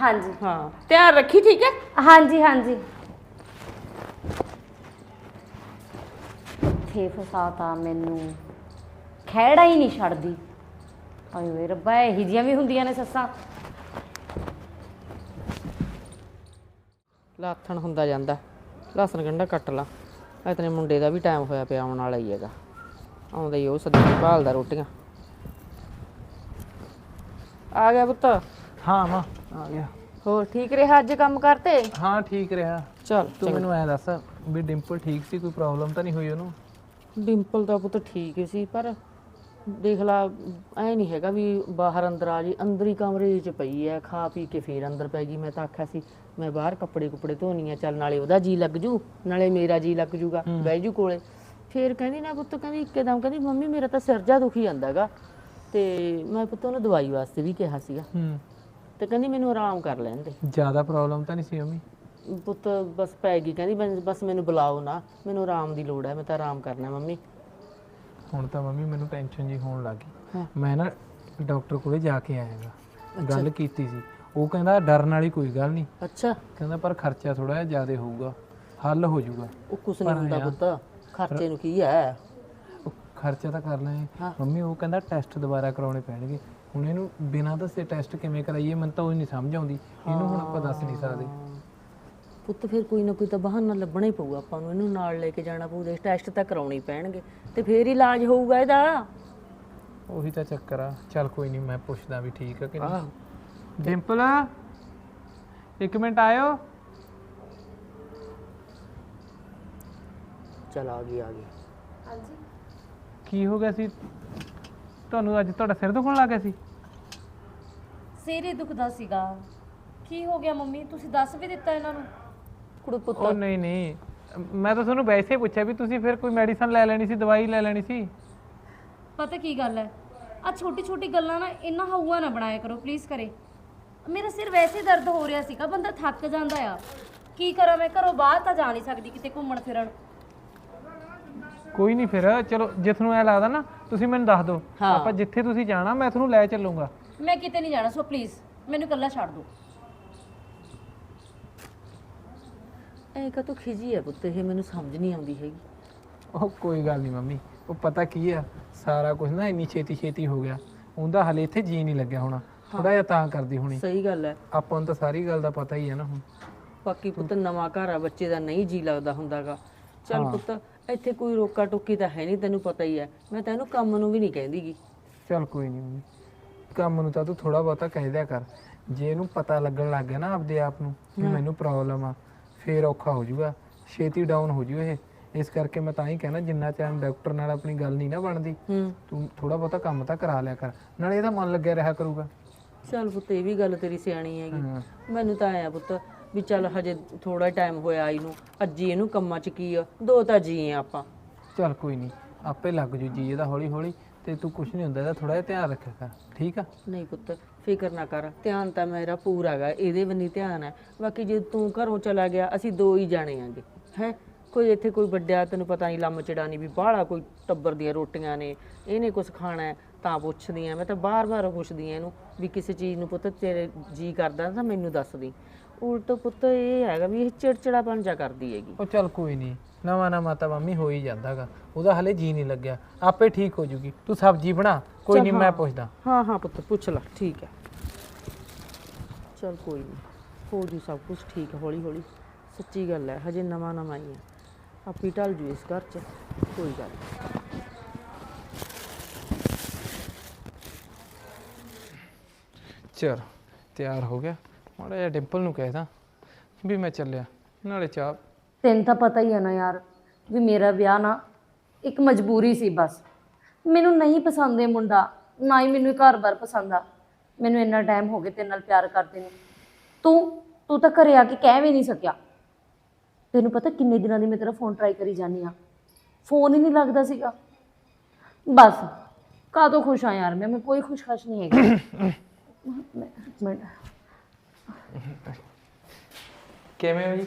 ਹਾਂਜੀ। ਹਾਂ ਧਿਆਨ ਰੱਖੀ ਠੀਕ ਹੈ? ਹਾਂਜੀ ਹਾਂਜੀ। ਥੇ ਫਸਾਤਾ ਮੈਨੂੰ। ਖਹਿੜਾ ਹੀ ਨਹੀਂ ਛੱਡਦੀ। ਆਏ ਓਏ ਰੱਬਾ ਇਹੀ ਜੀਆਂ ਵੀ ਹੁੰਦੀਆਂ ਨੇ ਸੱਸਾਂ। ਲਾਥਣ ਹੁੰਦਾ ਜਾਂਦਾ। ਲਸਣ ਗੰਢਾ ਕੱਟ ਲਾ। ਇਤਨੇ ਮੁੰਡੇ ਦਾ ਵੀ ਟਾਈਮ ਹੋਇਆ ਪਿਆ ਆਉਣ ਵਾਲਾ ਹੀ ਹੈਗਾ। ਆਉਂਦਾ ਹੀ ਉਹ ਸੱਦੀ ਭਾਲਦਾ ਰੋਟੀਆਂ। ਆ ਗਿਆ ਪੁੱਤ? ਹਾਂ ਮਾਂ ਆ ਗਿਆ। ਹੋਰ ਠੀਕ ਰਿਹਾ ਅੱਜ ਕੰਮ ਕਰਤੇ ਹਾਂ ਠੀਕ ਰਿਹਾ। ਚੱਲ ਤੂੰ ਮੈਨੂੰ ਐ ਦੱਸ ਵੀ ਡਿੰਪਲ ਠੀਕ ਸੀ ਕੋਈ ਪ੍ਰੋਬਲਮ ਤਾਂ ਨਹੀਂ ਹੋਈ ਉਹਨੂੰ? ਡਿੰਪਲ ਦਾ ਪੁੱਤ ਠੀਕ ਹੀ ਸੀ ਪਰ ਦੇਖ ਲਾ ਐ ਨਹੀਂ ਹੈਗਾ ਵੀ ਬਾਹਰ ਅੰਦਰ ਆ ਜੀ ਅੰਦਰ ਹੀ ਕਮਰੇ 'ਚ ਪਈ ਐ ਖਾ ਪੀ ਕੇ ਫੇਰ ਅੰਦਰ ਪੈ ਗਈ ਮੈਂ ਤਾਂ ਆਖਿਆ ਸੀ ਮੈਂ ਬਾਹਰ ਕੱਪੜੇ ਕੁਪੜੇ ਧੋਣੀ ਆ ਚੱਲ ਨਾਲੇ ਉਹਦਾ ਜੀ ਲੱਗ ਜੂ ਨਾਲੇ ਮੇਰਾ ਜੀ ਲੱਗ ਜੂਗਾ ਬਹਿ ਜੂ ਕੋਲੇ। ਫੇਰ ਕਹਿੰਦੀ ਨਾ ਪੁੱਤ ਕਹਿੰਦੀ ਇੱਕਦਮ ਕਹਿੰਦੀ ਮੰਮੀ ਮੇਰਾ ਤਾਂ ਸਿਰ ਜਾ ਦੁਖੀ ਜਾਂਦਾਗਾ। ਤੇ ਮੈਂ ਪੁੱਤ ਉਹਨੂੰ ਦਵਾਈ ਵਾਸਤੇ ਵੀ ਕਿਹਾ ਸੀਗਾ। ਹੂੰ। ਤੇ ਕਹਿੰਦੀ ਮੈਨੂੰ ਆਰਾਮ ਕਰ ਲੈਣ ਦੇ। ਜ਼ਿਆਦਾ ਪ੍ਰੋਬਲਮ ਤਾਂ ਨਹੀਂ ਸੀ ਮੰਮੀ? ਪੁੱਤ ਬਸ ਪੈ ਗਈ ਕਹਿੰਦੀ ਬਸ- ਬਸ ਮੈਨੂੰ ਬੁਲਾਓ ਨਾ ਮੈਨੂੰ ਆਰਾਮ ਦੀ ਲੋੜ ਹੈ ਮੈਂ ਤਾਂ ਆਰਾਮ ਕਰਨਾ ਮੰਮੀ। ਹੁਣ ਤਾਂ ਮੰਮੀ ਮੈਨੂੰ ਟੈਨਸ਼ਨ ਜੀ ਹੋਣ ਲੱਗ ਹਾਂ। ਮੈਂ ਨਾ ਡਾਕਟਰ ਕੋਲੇ ਜਾ ਕੇ ਆਇਆਗਾ। ਗੱਲ ਕੀਤੀ ਸੀ। ਉਹ ਕਹਿੰਦਾ ਡਰਨ ਵਾਲੀ ਕੋਈ ਗੱਲ ਨਹੀਂ। ਅੱਛਾ। ਕਹਿੰਦਾ ਪਰ ਖਰਚਾ ਥੋੜਾ ਜਿਹਾ ਜ਼ਿਆਦਾ ਹੋਊਗਾ ਹੱਲ ਹੋ ਜਾਊਗਾ। ਉਹ ਕੁਛ ਨਹੀਂ ਹੁੰਦਾ ਪੁੱਤ ਖਰਚੇ ਨੂੰ ਕੀ ਹੈ? ਉਹ ਖਰਚਾ ਤਾਂ ਕਰ ਲਾਂਗੇ। ਹਾਂ। ਮੰਮੀ ਉਹ ਕਹਿੰਦਾ ਟੈਸਟ ਦੁਬਾਰਾ ਕਰਾਉਣੇ ਪੈਣਗੇ। ਹੁਣ ਇਹਨੂੰ ਬਿਨਾਂ ਦੱਸੇ ਟੈਸਟ ਕਿਵੇਂ ਕਰਾਈਏ ਮੈਨੂੰ ਤਾਂ ਉਹ ਨਹੀਂ ਸਮਝ ਆਉਂਦੀ। ਇਹਨੂੰ ਹੁਣ ਆਪਾਂ ਦੱਸ ਨਹੀਂ ਸਕਦੇ। ਪੁੱਤ ਫਿਰ ਕੋਈ ਨਾ ਕੋਈ ਤਾਂ ਬਹਾਨਾ ਲੱਭਣਾ ਹੀ ਪਊਗਾ। ਆਪਾਂ ਨੂੰ ਇਹਨੂੰ ਨਾਲ ਲੈ ਕੇ ਜਾਣਾ ਪਊ। ਦੇ ਟੈਸਟ ਤਾਂ ਕਰਾਉਣੇ ਹੀ ਪੈਣਗੇ ਤੇ ਫੇਰ ਹੀ ਇਲਾਜ ਹੋਊਗਾ ਇਹਦਾ। ਉਹੀ ਤਾਂ ਚੱਕਰ ਆ। ਚੱਲ ਕੋਈ ਨਹੀਂ ਮੈਂ ਪੁੱਛਦਾ ਵੀ ਠੀਕ ਆ ਕਿ ਨਹੀਂ। ਆਹ। ਡਿੰਪਲ ਇੱਕ ਮਿੰਟ ਆਇਓ। ਚਲ ਆ ਗਈ ਆ ਗਈ। ਕੀ ਹੋ ਗਿਆ ਸੀ? ਤੁਹਾਨੂੰ ਅੱਜ ਤੁਹਾਡਾ ਸਿਰ ਦੁਖਣ ਲੱਗ ਗਿਆ ਸੀ? ਸਿਰ ਹੀ ਦੁਖਦਾ ਸੀਗਾ। ਕੀ ਹੋ ਗਿਆ ਮੰਮੀ? ਤੁਸੀਂ ਦੱਸ ਵੀ ਦਿੱਤਾ ਇਹਨਾਂ ਨੂੰ? ਕੁੜੇ ਪੁੱਤ। ਉਹ ਨਹੀਂ ਨਹੀਂ। ਮੈਂ ਤਾਂ ਤੁਹਾਨੂੰ ਵੈਸੇ ਹੀ ਪੁੱਛਿਆ ਵੀ ਤੁਸੀਂ ਫਿਰ ਕੋਈ ਮੈਡੀਸਨ ਲੈ ਲੈਣੀ ਸੀ ਦਵਾਈ ਲੈ ਲੈਣੀ ਸੀ? ਪਤਾ ਕੀ ਗੱਲ ਹੈ? ਆ ਛੋਟੀ ਛੋਟੀ ਗੱਲਾਂ ਨਾ ਇੰਨਾ ਹਊਆ ਨਾ ਬਣਾਇਆ ਕਰੋ ਪਲੀਜ਼ ਕਰੇ। ਮੇਰਾ ਸਿਰ ਵੈਸੇ ਦਰਦ ਹੋ ਰਿਹਾ ਸੀਗਾ ਬੰਦਾ ਥੱਕ ਜਾਂਦਾ ਆ। ਕੀ ਕਰਾਂ ਮੈਂ? ਘਰੋਂ ਬਾਹਰ ਤਾਂ ਜਾ ਨਹੀਂ ਸਕਦੀ ਕਿਤੇ ਘੁੰਮਣ ਫਿਰਨ। ਕੋਈ ਨਹੀਂ ਫਿਰ ਚਲੋ ਜੇ ਤੁਹਾਨੂੰ ਐ ਲੱਗਦਾ ਨਾ ਤੁਸੀਂ ਮੈਨੂੰ ਦੱਸ ਦਿਓ। ਹਾਂ। ਆਪਾਂ ਜਿੱਥੇ ਤੁਸੀਂ ਜਾਣਾ ਮੈਂ ਤੁਹਾਨੂੰ ਲੈ ਚੱਲੂੰਗਾ। ਮੈਂ ਕਿਤੇ ਨਹੀਂ ਜਾਣਾ ਸੋ ਪਲੀਜ਼ ਮੈਨੂੰ ਇਕੱਲਾ ਛੱਡ ਦਿਓ। ਐ ਕਾ ਤੂੰ ਖਿਜੀ ਹੈ ਪੁੱਤ ਇਹ ਮੈਨੂੰ ਸਮਝ ਨਹੀਂ ਆਉਂਦੀ ਹੈਗੀ। ਉਹ ਕੋਈ ਗੱਲ ਨਹੀਂ ਮੰਮੀ ਉਹ ਪਤਾ ਕੀ ਆ ਸਾਰਾ ਕੁਝ ਨਾ ਇੰਨੀ ਛੇਤੀ ਛੇਤੀ ਹੋ ਗਿਆ। ਉਹਦਾ ਹਲੇ ਇੱਥੇ ਜੀ ਨਹੀਂ ਲੱਗਿਆ ਹੋਣਾ। ਥੋੜਾ ਜਿਹਾ ਤਾਂ ਕਰਦੀ ਹੋਣੀ। ਸਹੀ ਗੱਲ ਹੈ। ਆਪਾਂ ਨੂੰ ਤਾਂ ਸਾਰੀ ਗੱਲ ਦਾ ਪਤਾ ਹੀ ਹੈ ਨਾ ਹੁਣ। ਬਾਕੀ ਪੁੱਤ ਨਵਾਂ ਘਰ ਆ ਬੱਚੇ ਦਾ ਨਹੀਂ ਜੀ ਲੱਗਦਾ ਹੁੰਦਾਗਾ। ਚੱਲ ਪੁੱਤ ਇੱਥੇ ਕੋਈ ਰੋਕਾ ਟੋਕੀ ਤਾਂ ਹੈ ਨਹੀਂ ਤੈਨੂੰ ਪਤਾ ਹੀ ਹੈ। ਮੈਂ ਤੈਨੂੰ ਕੰਮ ਨੂੰ ਵੀ ਨਹੀਂ ਕਹਿੰਦੀਗੀ। ਚੱਲ ਕੋਈ ਨਹੀਂ ਮੰਮੀ। ਕੰਮ ਨੂੰ ਤਾਂ ਤੂੰ ਥੋੜਾ ਬਹੁਤਾ ਕਹਿ ਦਿਆ ਕਰ। ਜੇ ਇਹਨੂੰ ਪਤਾ ਲੱਗਣ ਲੱਗ ਗਿਆ ਨਾ ਆਪਦੇ ਆਪ ਨੂੰ ਵੀ ਮੈਨੂੰ ਪ੍ਰੋਬਲਮ ਆ ਫੇਰ ਔਖਾ ਹੋ ਜਾਊਗਾ। ਛੇਤੀ ਡਾਊਨ ਹੋ ਜੂ ਇਹ। ਇਸ ਕਰਕੇ ਮੈਂ ਤਾਂ ਹੀ ਕਹਿਣਾ ਜਿੰਨਾ ਚਿਰ ਡਾਕਟਰ ਨਾਲ ਆਪਣੀ ਗੱਲ ਨਹੀਂ ਨਾ ਬਣਦੀ ਤੂੰ ਥੋੜਾ ਬਹੁਤਾ ਕੰਮ ਤਾਂ ਕਰਾ ਲਿਆ ਕਰ। ਨਾਲੇ ਇਹਦਾ ਮਨ ਲੱਗਿਆ ਰਿਹਾ ਕਰੂਗਾ। ਚੱਲ ਪੁੱਤ ਇਹ ਵੀ ਗੱਲ ਤੇਰੀ ਸਿਆਣੀ ਹੈਗੀ। ਹਾਂ। ਮੈਨੂੰ ਤਾਂ ਆਇਆ ਪੁੱਤ ਵੀ ਚੱਲ ਹਜੇ ਥੋੜਾ ਟਾਈਮ ਹੋਇਆ ਆਈ ਨੂੰ ਅੱਜੀ ਇਹਨੂੰ ਕੰਮਾਂ 'ਚ ਕੀ ਆ ਦੋ ਤਾਂ ਜੀ ਆ ਆਪਾਂ। ਚੱਲ ਕੋਈ ਨਹੀਂ ਆਪੇ ਲੱਗ ਜੂ ਜੀ ਇਹਦਾ ਹੌਲੀ ਹੌਲੀ ਤੇ ਤੂੰ ਕੁਝ ਨਹੀਂ ਹੁੰਦਾ ਇਹਦਾ ਥੋੜਾ ਜਿਹਾ ਧਿਆਨ ਰੱਖਿਆ ਕਰ ਠੀਕ ਆ? ਨਹੀਂ ਪੁੱਤ ਫਿਕਰ ਨਾ ਕਰ ਧਿਆਨ ਤਾਂ ਮੇਰਾ ਪੂਰਾ ਹੈਗਾ ਇਹਦੇ ਬੰਨੀ ਧਿਆਨ ਹੈ। ਬਾਕੀ ਜੇ ਤੂੰ ਘਰੋਂ ਚਲਾ ਗਿਆ ਅਸੀਂ ਦੋ ਹੀ ਜਾਣੇ ਆਂਗੇ ਹੈ? ਕੋਈ ਇੱਥੇ ਕੋਈ ਵੱਡਿਆ ਤੈਨੂੰ ਪਤਾ ਨਹੀਂ ਲੰਮ ਚੜਾਣੀ ਵੀ ਬਾਹਲਾ ਕੋਈ ਟੱਬਰ ਦੀਆਂ ਰੋਟੀਆਂ ਨੇ ਇਹਨੇ ਕੁਝ ਖਾਣਾ ਹੈ, ਤਾਂ ਪੁੱਛਦੀ ਆ ਮੈਂ ਤਾਂ ਬਾਰ-ਬਾਰ ਪੁੱਛਦੀ ਆ ਇਹਨੂੰ ਵੀ ਕਿਸੇ ਚੀਜ਼ ਨੂੰ ਪੁੱਤ ਤੇਰੇ ਜੀ ਕਰਦਾ ਤਾਂ ਮੈਨੂੰ ਦੱਸ ਦੀ। ਉਲਟ ਪੁੱਤ ਇਹ ਹੈਗਾ ਵੀ ਇਹ ਚਿੜਚਿੜਾਪਨ ਜਾ ਕਰਦੀ ਹੈਗੀ। ਉਹ ਚੱਲ ਕੋਈ ਨਹੀਂ ਨਵਾਂ ਨਵਾਂ ਤਾਂ ਮੰਮੀ ਹੋ ਹੀ ਜਾਂਦਾਗਾ ਉਹਦਾ ਹਲੇ ਜੀ ਨਹੀਂ ਲੱਗਿਆ ਆਪੇ ਠੀਕ ਹੋ ਜੂਗੀ ਤੂੰ ਸਬਜ਼ੀ ਬਣਾ ਕੋਈ ਨਹੀਂ ਮੈਂ ਪੁੱਛਦਾ। ਹਾਂ ਹਾਂ ਪੁੱਤ ਪੁੱਛ ਲੈ ਠੀਕ ਹੈ। ਚਲ ਕੋਈ ਨਹੀਂ ਹੋ ਜੂ ਸਭ ਕੁਝ ਠੀਕ ਹੌਲੀ ਹੌਲੀ ਸੱਚੀ ਗੱਲ ਹੈ ਹਜੇ ਨਵਾਂ ਨਵਾਂ ਹੀ ਹੈ। ਆਪੀ ਢਲ ਜੂ ਇਸ ਘਰ 'ਚ ਕੋਈ ਗੱਲ ਨਹੀਂ ਚਲ ਤਿਆਰ ਹੋ ਗਿਆ। ਮਾੜਾ ਜਿਹਾ ਡਿੰਪਲ ਨੂੰ ਕਹਿ ਦਾਂ ਵੀ ਮੈਂ ਚੱਲਿਆ ਨਾਲੇ ਚਾਹ ਤੈਨੂੰ ਤਾਂ ਪਤਾ ਹੀ ਹੈ ਨਾ ਯਾਰ ਵੀ ਮੇਰਾ ਵਿਆਹ ਨਾ ਇੱਕ ਮਜਬੂਰੀ ਸੀ ਬਸ। ਮੈਨੂੰ ਨਹੀਂ ਪਸੰਦ ਇਹ ਮੁੰਡਾ ਨਾ ਹੀ ਮੈਨੂੰ ਇਹ ਘਰ-ਬਾਰ ਪਸੰਦ ਆ। ਮੈਨੂੰ ਇੰਨਾ ਟਾਈਮ ਹੋ ਗਿਆ ਤੇਰੇ ਨਾਲ ਪਿਆਰ ਕਰਦੇ ਨੂੰ। ਤੂੰ ਤੂੰ ਤਾਂ ਘਰੇ ਆ ਕੇ ਕਹਿ ਵੀ ਨਹੀਂ ਸਕਿਆ। ਤੈਨੂੰ ਪਤਾ ਕਿੰਨੇ ਦਿਨਾਂ ਦੀ ਮੈਂ ਤੇਰਾ ਫੋਨ ਟਰਾਈ ਕਰੀ ਜਾਂਦੀ ਆ ਫੋਨ ਹੀ ਨਹੀਂ ਲੱਗਦਾ ਸੀਗਾ। ਬਸ ਕਾਹਤੋਂ ਖੁਸ਼ ਆ ਯਾਰ ਮੈਂ? ਮੈਂ ਕੋਈ ਖੁਸ਼-ਖਸ਼ ਨਹੀਂ ਹੈਗੀ। ਮੈਂ- ਕਿਵੇਂ ਹੋ ਜੀ?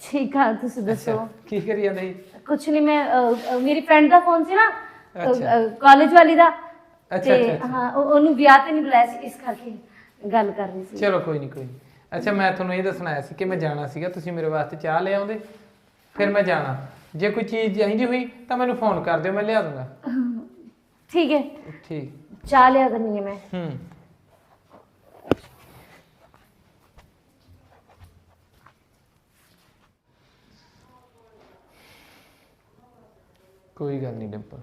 ਠੀਕ ਆ ਤੁਸੀਂ ਦੱਸੋ? ਕੀ ਕਰੀ ਜਾਂਦੇ ਜੀ? ਕੁਛ ਨਹੀਂ ਮੈਂ ਮੇਰੀ ਫਰੈਂਡ ਦਾ ਫੋਨ ਸੀ ਨਾ ਅੱਛਾ। ਕਾਲਜ ਵਾਲੀ ਦਾ। ਅੱਛਾ, ਅੱਛਾ, ਹਾਂ ਉਹ- ਉਹਨੂੰ ਵਿਆਹ ਤੇ ਨਹੀਂ ਬੁਲਾਇਆ ਸੀ ਇਸ ਕਰਕੇ ਗੱਲ ਕਰ ਰਹੀ ਸੀ। ਚਲੋ ਕੋਈ ਨਹੀਂ ਕੋਈ ਨਹੀਂ। ਅੱਛਾ ਮੈਂ ਤੁਹਾਨੂੰ ਇਹ ਦੱਸਣਾ ਆਇਆ ਸੀ ਕਿ ਮੈਂ ਜਾਣਾ ਸੀਗਾ ਤੁਸੀਂ ਮੇਰੇ ਵਾਸਤੇ ਚਾਹ ਲੈ ਆਉਂਦੇ ਫਿਰ ਮੈਂ ਜਾਣਾ। ਜੇ ਕੋਈ ਚੀਜ਼ ਚਾਹੀਦੀ ਹੋਈ ਤਾਂ ਮੈਨੂੰ ਫੋਨ ਕਰ ਦਿਓ ਮੈਂ ਲਿਆ ਦੂੰਗਾ। ਠੀਕ ਹੈ। ਠੀਕ। ਚਾਹ ਲਿਆ ਕਰਨੀ ਹੈ ਮੈਂ। ਹੂੰ। ਕੋਈ ਗੱਲ ਨਹੀਂ ਡਿੰਪਲ।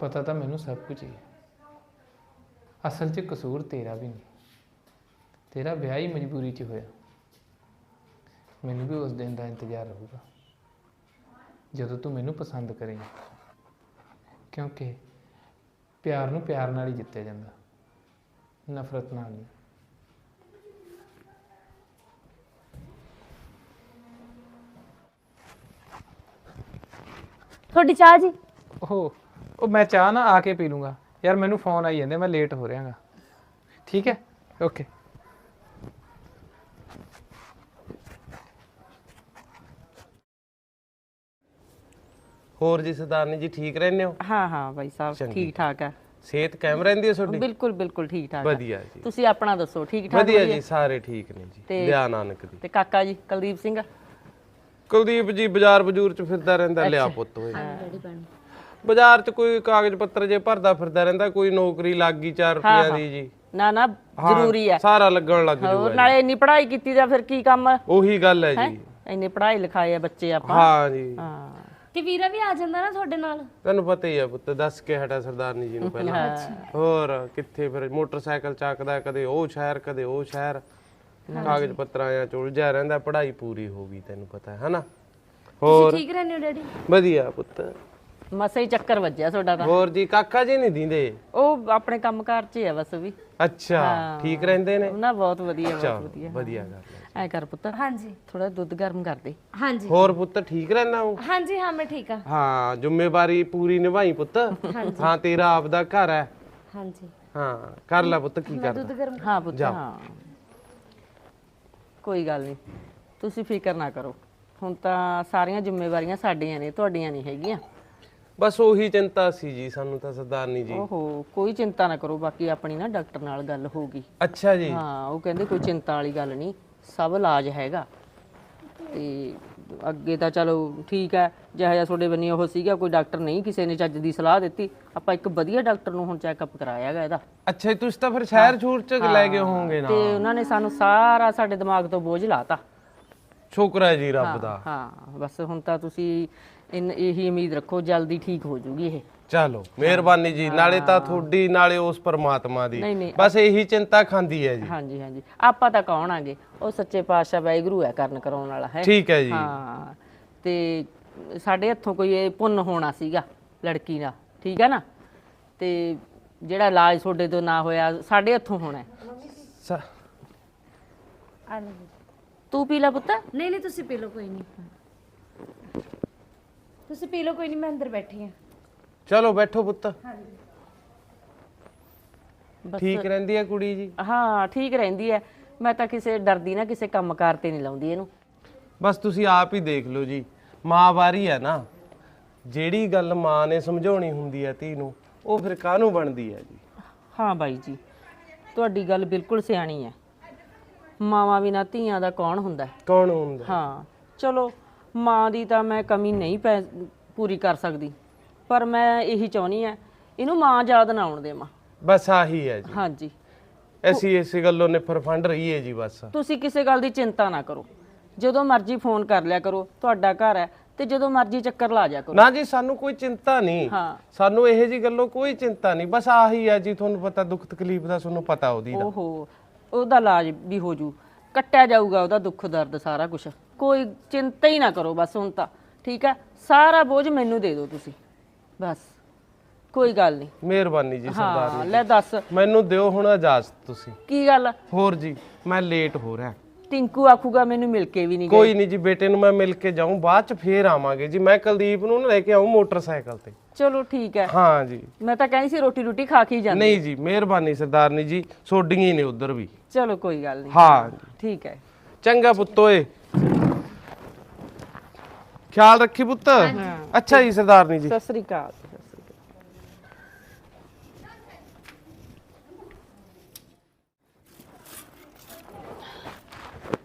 ਪਤਾ ਤਾਂ ਮੈਨੂੰ ਸਭ ਕੁਝ ਹੀ ਹੈ। ਅਸਲ 'ਚ ਕਸੂਰ ਤੇਰਾ ਵੀ ਨਹੀਂ। ਤੇਰਾ ਵਿਆਹ ਹੀ ਮਜਬੂਰੀ 'ਚ ਹੋਇਆ। ਮੈਨੂੰ ਵੀ ਉਸ ਦਿਨ ਦਾ ਇੰਤਜ਼ਾਰ ਰਹੂਗਾ ਜਦੋਂ ਤੂੰ ਮੈਨੂੰ ਪਸੰਦ ਕਰੇਂਗੀ। ਕਿਉਂਕਿ ਪਿਆਰ ਨੂੰ ਪਿਆਰ ਨਾਲ ਹੀ ਜਿੱਤਿਆ ਜਾਂਦਾ ਨਫ਼ਰਤ ਨਾਲ ਨਹੀਂ। ਤੁਹਾਡੀ ਚਾਹ ਜੀ? ਉਹ ਉਹ ਮੈਂ ਚਾਹ ਨਾ ਆ ਕੇ ਪੀ ਲੂੰਗਾ। ਯਾਰ ਮੈਨੂੰ ਫੋਨ ਆਈ ਜਾਂਦੇ ਮੈਂ ਲੇਟ ਹੋ ਰਿਹਾਗਾ। ਠੀਕ ਹੈ? ਓਕੇ ਹੋਰ ਜੀ ਸਰਦਾਰਨੀ ਜੀ ਠੀਕ ਰਹਿੰਦੇ ਹੋ? ਹਾਂ ਹਾਂ ਬਾਈ ਸਾਹਿਬ। ਠੀਕ ਠਾਕ ਹੈ। ਸਿਹਤ ਕਾਇਮ ਰਹਿੰਦੀ ਹੈ ਤੁਹਾਡੀ? ਬਿਲਕੁਲ ਬਿਲਕੁਲ ਠੀਕ ਠਾਕ ਹੈ। ਵਧੀਆ ਜੀ। ਤੁਸੀਂ ਆਪਣਾ ਦੱਸੋ ਠੀਕ ਠਾਕ ਵਧੀਆ? ਜੀ ਸਾਰੇ ਠੀਕ ਨੇ ਜੀ। ਲਿਆ ਨਾਨਕ ਦੀ। ਤੇ ਕਾਕਾ ਜੀ ਕੁਲਦੀਪ ਸਿੰਘ? ਕੁਲਦੀਪ ਜੀ ਬਾਜ਼ਾਰ ਬਜੂਰ ਚ ਫਿਰਦਾ ਰਹਿੰਦਾ ਲਿਆ ਪੁੱਤ ਹੋਏ ਬਾਜ਼ਾਰ ਚ ਕੋਈ ਕਾਗਜ਼ ਪੱਤਰ ਜੇ ਭਰਦਾ ਫਿਰਦਾ ਰਹਿੰਦਾ ਕੋਈ ਨੌਕਰੀ ਲੱਗ ਗਈ 4 ਰੁਪਈਆ ਦੀ ਜੀ। ਨਾ ਨਾ ਜ਼ਰੂਰੀ ਹੈ। ਸਾਰਾ ਲੱਗਣ ਲੱਗ ਹੋਰ ਜੂਗਾ ਨਾਲੇ ਇੰਨੀ ਪੜ੍ਹਾਈ ਕੀਤੀ ਦਾ ਫਿਰ ਕੀ ਕੰਮ? ਹੈ ਉਹੀ ਗੱਲ ਹੈ? ਜੀ। ਇੰਨੇ ਪੜ੍ਹਾਈ ਲਿਖਾਏ ਆ ਬੱਚੇ ਆਪਾਂ। ਹਾਂ ਜੀ। ਹਾਂ। ਤੇ ਵੀਰਾ ਵੀ ਆ ਜਾਂਦਾ ਨਾ ਤੁਹਾਡੇ ਨਾਲ? ਤੈਨੂੰ ਪਤਾ ਹੀ ਆ ਪੁੱਤ ਦੱਸ ਕੇ ਹਟਾ ਸਰਦਾਰਨੀ ਜੀ ਨੂੰ ਪਹਿਲਾਂ। ਹੋਰ ਕਿੱਥੇ ਫਿਰ ਮੋਟਰਸਾਈਕਲ ਚੱਕਦਾ ਕਦੇ ਉਹ ਸ਼ਹਿਰ ਕਦੇ ਉਹ ਸ਼ਹਿਰ। ਕਾਗਜ਼ ਪੱਤਰਾਂ ਆ ਚੁਲਝਿਆ ਰਹਿੰਦਾ ਪੜ੍ਹਾਈ ਪੂਰੀ ਹੋ ਗਈ ਤੈਨੂੰ ਪਤਾ ਹੈ ਹਨਾ? ਹੋਰ? ਠੀਕ ਰਹਿੰਦੇ ਹੋ ਡੈਡੀ? ਵਧੀਆ ਪੁੱਤ। ਮਸੇ ਹੀ ਚੱਕਰ ਵੱਜਿਆ ਤੁਹਾਡਾ ਤਾਂ। ਹੋਰ ਜੀ ਕਾਕਾ ਜੀ ਨਹੀਂ ਦਿੰਦੇ? ਉਹ ਆਪਣੇ ਕੰਮਕਾਰ 'ਚ ਹੀ ਆ ਬਸ ਵੀ। ਅੱਛਾ ਠੀਕ ਰਹਿੰਦੇ ਨੇ? ਉਹਨਾਂ ਬਹੁਤ ਵਧੀਆ ਬਹੁਤ ਵਧੀਆ। ਵਧੀਆ ਗੱਲ ਹੈ। ਐ ਕਰ ਪੁੱਤ। ਹਾਂਜੀ। ਥੋੜਾ ਦੁੱਧ ਗਰਮ ਕਰ ਦੇ। ਹਾਂਜੀ। ਹੋਰ ਪੁੱਤ ਠੀਕ ਰਹਿਣਾ ਉਹ? ਹਾਂਜੀ ਹਾਂ ਮੈਂ ਠੀਕ ਆ ਹਾਂ ਜ਼ਿੰਮੇਵਾਰੀ ਪੂਰੀ ਨਿਭਾਈ ਪੁੱਤ। ਹਾਂ ਤੇਰਾ ਆਪਦਾ ਘਰ ਹੈ। ਹਾਂਜੀ। ਹਾਂ ਕਰ ਲੈ ਪੁੱਤ ਕੀ ਕਰਦਾ। ਹਾਂ ਪੁੱਤ ਹਾਂ। ਕੋਈ ਗੱਲ ਨਹੀਂ। ਤੁਸੀਂ ਫਿਕਰ ਨਾ ਕਰੋ। ਹੁਣ ਤਾਂ ਸਾਰੀਆਂ ਜ਼ਿੰਮੇਵਾਰੀਆਂ ਸਾਡੀਆਂ ਨੇ ਤੁਹਾਡੀਆਂ ਨਹੀਂ ਹੈਗੀਆਂ। ਬਸ ਉਹੀ ਚਿੰਤਾ ਸੀ ਜੀ ਸਾਨੂੰ ਤਾਂ ਸਰਦਾਰਨੀ ਜੀ। ਓਹੋ ਕੋਈ ਚਿੰਤਾ ਨਾ ਕਰੋ ਬਾਕੀ ਆਪਣੀ ਨਾ ਡਾਕਟਰ ਨਾਲ ਗੱਲ ਹੋਊਗੀ ਅੱਛਾ ਜੀ। ਹਾਂ ਉਹ ਕਹਿੰਦੇ ਕੋਈ ਚਿੰਤਾ ਵਾਲੀ ਗੱਲ ਨਹੀਂ। ਸਭ ਇਲਾਜ ਹੈਗਾ। ਤੇ ਅੱਗੇ ਤਾਂ ਚਲੋ ਠੀਕ ਹੈ ਜਿਹੋ ਜਿਹਾ ਤੁਹਾਡੇ ਬੰਨੀ ਉਹ ਸੀਗਾ ਕੋਈ ਡਾਕਟਰ ਨਹੀਂ ਕਿਸੇ ਨੇ ਚੱਜ ਦੀ ਸਲਾਹ ਦਿੱਤੀ। ਆਪਾਂ ਇੱਕ ਵਧੀਆ ਡਾਕਟਰ ਨੂੰ ਹੁਣ ਚੈੱਕਅਪ ਕਰਾਇਆ ਹੈਗਾ ਇਹਦਾ। ਅੱਛਾ ਜੀ, ਤੁਸੀਂ ਤਾਂ ਫਿਰ ਸ਼ਹਿਰ ਛੂਰ ਚ ਲੈ ਗਏ ਹੋਵੋਗੇ ਨਾ। ਤੇ ਉਹਨਾਂ ਨੇ ਸਾਨੂੰ ਸਾਰਾ ਸਾਡੇ ਦਿਮਾਗ ਤੋਂ ਬੋਝ ਲਾਤਾ। ਸ਼ੁਕਰ ਹੈ ਜੀ ਰੱਬ ਦਾ। ਹਾਂ। ਬਸ ਹੁਣ ਤਾਂ ਤੁਸੀਂ ਇਨ ਇਹੀ ਉਮੀਦ ਰੱਖੋ ਜਲਦੀ ਠੀਕ ਹੋ ਜੂਗੀ ਇਹ। ਚਲੋ। ਮਿਹਰਬਾਨੀ ਜੀ ਨਾਲੇ ਤਾਂ ਤੁਹਾਡੀ ਨਾਲੇ ਉਸ ਪਰਮਾਤਮਾ ਦੀ। ਨਹੀਂ, ਨਹੀਂ। ਬਸ ਇਹੀ ਚਿੰਤਾ ਖਾਂਦੀ ਹੈ ਜੀ। ਹਾਂਜੀ ਹਾਂਜੀ। ਆਪਾਂ ਤਾਂ ਕੌਣ ਆਂਗੇ? ਉਹ ਸੱਚੇ ਪਾਤਸ਼ਾਹ ਵਾਹਿਗੁਰੂ ਹੈ ਕਰਨ ਕਰਾਉਣ ਵਾਲਾ ਹੈ। ਠੀਕ ਹੈ ਜੀ। ਹਾਂ। ਤੇ ਸਾਡੇ ਹੱਥੋਂ ਕੋਈ ਇਹ ਪੁੰਨ ਹੋਣਾ ਸੀਗਾ ਲੜਕੀ ਦਾ। ਠੀਕ ਹੈ ਨਾ? ਤੇ ਜਿਹੜਾ ਇਲਾਜ ਤੁਹਾਡੇ ਤੋਂ ਨਾ ਹੋਇਆ ਸਾਡੇ ਹੱਥੋਂ ਹੋਣਾ ਹੈ। ਸ- ਆ ਤੂੰ ਪੀ ਲੈ ਪੁੱਤ। ਨਹੀਂ ਨਹੀਂ ਤੁਸੀਂ ਪੀ ਲਓ ਕੋਈ ਨਹੀਂ। ਤੁਸੀਂ ਪੀ ਲਓ ਕੋਈ ਨਹੀਂ ਮੈਂ ਅੰਦਰ ਬੈਠੀ ਹਾਂ। ਚਲੋ ਬੈਠੋ ਪੁੱਤ। ਬਸ। ਠੀਕ ਰਹਿੰਦੀ ਹੈ ਕੁੜੀ ਜੀ? ਹਾਂ ਠੀਕ ਰਹਿੰਦੀ ਐ ਮੈਂ ਤਾਂ ਕਿਸੇ ਡਰਦੀ ਨਾ ਕਿਸੇ ਕੰਮਕਾਰ ਤੇ ਨਹੀਂ ਲਾਉਂਦੀ ਇਹਨੂੰ। ਬਸ ਤੁਸੀਂ ਆਪ ਹੀ ਦੇਖ ਲਓ ਜੀ। ਮਾਂ ਵਾਰੀ ਹੈ ਨਾ। ਜਿਹੜੀ ਗੱਲ ਮਾਂ ਨੇ ਸਮਝਾਉਣੀ ਹੁੰਦੀ ਹੈ ਧੀ ਨੂੰ ਉਹ ਫਿਰ ਕਾਹਨੂੰ ਬਣਦੀ ਹੈ ਜੀ? ਹਾਂ ਬਾਈ ਜੀ ਤੁਹਾਡੀ ਗੱਲ ਬਿਲਕੁਲ ਸਿਆਣੀ ਹੈ। ਮਾਵਾਂ ਬਿਨਾਂ ਧੀਆਂ ਦਾ ਕੌਣ ਹੁੰਦਾ ਹੈ? ਕੌਣ ਹੁੰਦਾ ਹਾਂ ਚਲੋ ਮਾਂ ਦੀ ਤਾਂ ਮੈਂ ਕਮੀ ਨਹੀਂ ਪੈ ਪੂਰੀ ਕਰ ਸਕਦੀ। ਪਰ ਮੈਂ ਇਹੀ ਚਾਹੁੰਦੀ ਆ ਇਹਨੂੰ ਮਾਂ ਯਾਦ ਨਾ ਆਉਣ ਦੇਵਾਂ। ਬਸ ਆਹੀ ਹੈ ਜੀ। ਹਾਂਜੀ। ਅਸੀਂ ਇਸੇ ਗੱਲੋਂ ਨੇ ਫਰਫੰਡ ਰਹੀ ਹੈ ਜੀ ਬਸ। ਤੁਸੀਂ ਕਿਸੇ ਗੱਲ ਦੀ ਚਿੰਤਾ ਨਾ ਕਰੋ। ਜਦੋਂ ਮਰਜ਼ੀ ਫੋਨ ਕਰ ਲਿਆ ਕਰੋ ਤੁਹਾਡਾ ਘਰ ਹੈ ਤੇ ਜਦੋਂ ਮਰਜ਼ੀ ਚੱਕਰ ਲਾ ਜਾ ਕਰੋ। ਨਾ ਜੀ ਸਾਨੂੰ ਕੋਈ ਚਿੰਤਾ ਨਹੀਂ। ਹਾਂ। ਸਾਨੂੰ ਇਹੋ ਜੀ ਗੱਲੋਂ ਕੋਈ ਚਿੰਤਾ ਨਹੀਂ। ਬਸ ਆਹੀ ਹੈ ਜੀ ਤੁਹਾਨੂੰ ਪਤਾ ਦੁੱਖ ਤਕਲੀਫ ਦਾ ਤੁਹਾਨੂੰ ਪਤਾ ਉਹਦੀ ਦਾ। ਓਹੋ ਉਹਦਾ ਇਲਾਜ ਵੀ ਹੋ ਜੂ। ਕੱਟਿਆ ਜਾਊਗਾ ਉਹਦਾ ਦੁੱਖ ਦਰਦ ਸਾਰਾ ਕੁਝ ਕੋਈ ਚਿੰਤਾ ਹੀ ਨਾ ਕਰੋ ਬਸ ਹੁਣ ਤਾਂ। ਠੀਕ ਹੈ? ਸਾਰਾ ਬੋਝ ਮੈਨੂੰ ਦੇ ਦਿਓ ਤੁਸੀਂ। ਬਸ। ਕੋਈ ਗੱਲ ਨਹੀਂ। ਮਿਹਰਬਾਨੀ ਜੀ ਸਰਦਾਰ ਹਾਂ ਲੈ ਦੱਸ। ਮੈਨੂੰ ਦਿਓ ਹੁਣ ਇਜਾਜ਼ਤ ਤੁਸੀਂ। ਕੀ ਗੱਲ? ਹੋਰ ਜੀ ਮੈਂ ਲੇਟ ਹੋ ਰਿਹਾ। ਟਿੰਕੂ ਆਖੂਗਾ ਮੈਨੂੰ ਮਿਲ ਕੇ ਵੀ ਨਹੀਂ ਕੋਈ ਨਹੀਂ ਜੀ ਬੇਟੇ ਨੂੰ ਮੈਂ ਮਿਲ ਕੇ ਜਾਊਂ ਬਾਅਦ ਚ ਫੇਰ ਆਵਾਂਗੇ ਜੀ। ਮੈਂ ਕੁਲਦੀਪ ਨੂੰ ਨਾ ਲੈ ਕੇ ਆਊਂ ਮੋਟਰਸਾਈਕਲ ਤੇ। ਚਲੋ ਠੀਕ ਹੈ। ਹਾਂ ਜੀ। ਮੈਂ ਤਾਂ ਕਹਿੰਦੀ ਸੀ ਰੋਟੀ ਰੋਟੀ ਖਾ ਕੇ ਹੀ ਜਾਂਦੇ। ਨਹੀਂ ਜੀ ਮਿਹਰਬਾਨੀ ਸਰਦਾਰਨੀ ਜੀ ਸੋਡੀਆਂ ਹੀ ਨੇ ਉਧਰ ਵੀ। ਚਲੋ ਕੋਈ ਗੱਲ ਨਹੀਂ ਹਾਂ ਜੀ। ਠੀਕ ਹੈ। ਚੰਗਾ ਪੁੱਤ ਓਏ। ਖਿਆਲ ਰੱਖੀ ਪੁੱਤ ਅੱਛਾ ਜੀ ਸਰਦਾਰਨੀ ਜੀ ਸਤਿ ਸ੍ਰੀ ਅਕਾਲ ਸਤਿ ਸ੍ਰੀ ਅਕਾਲ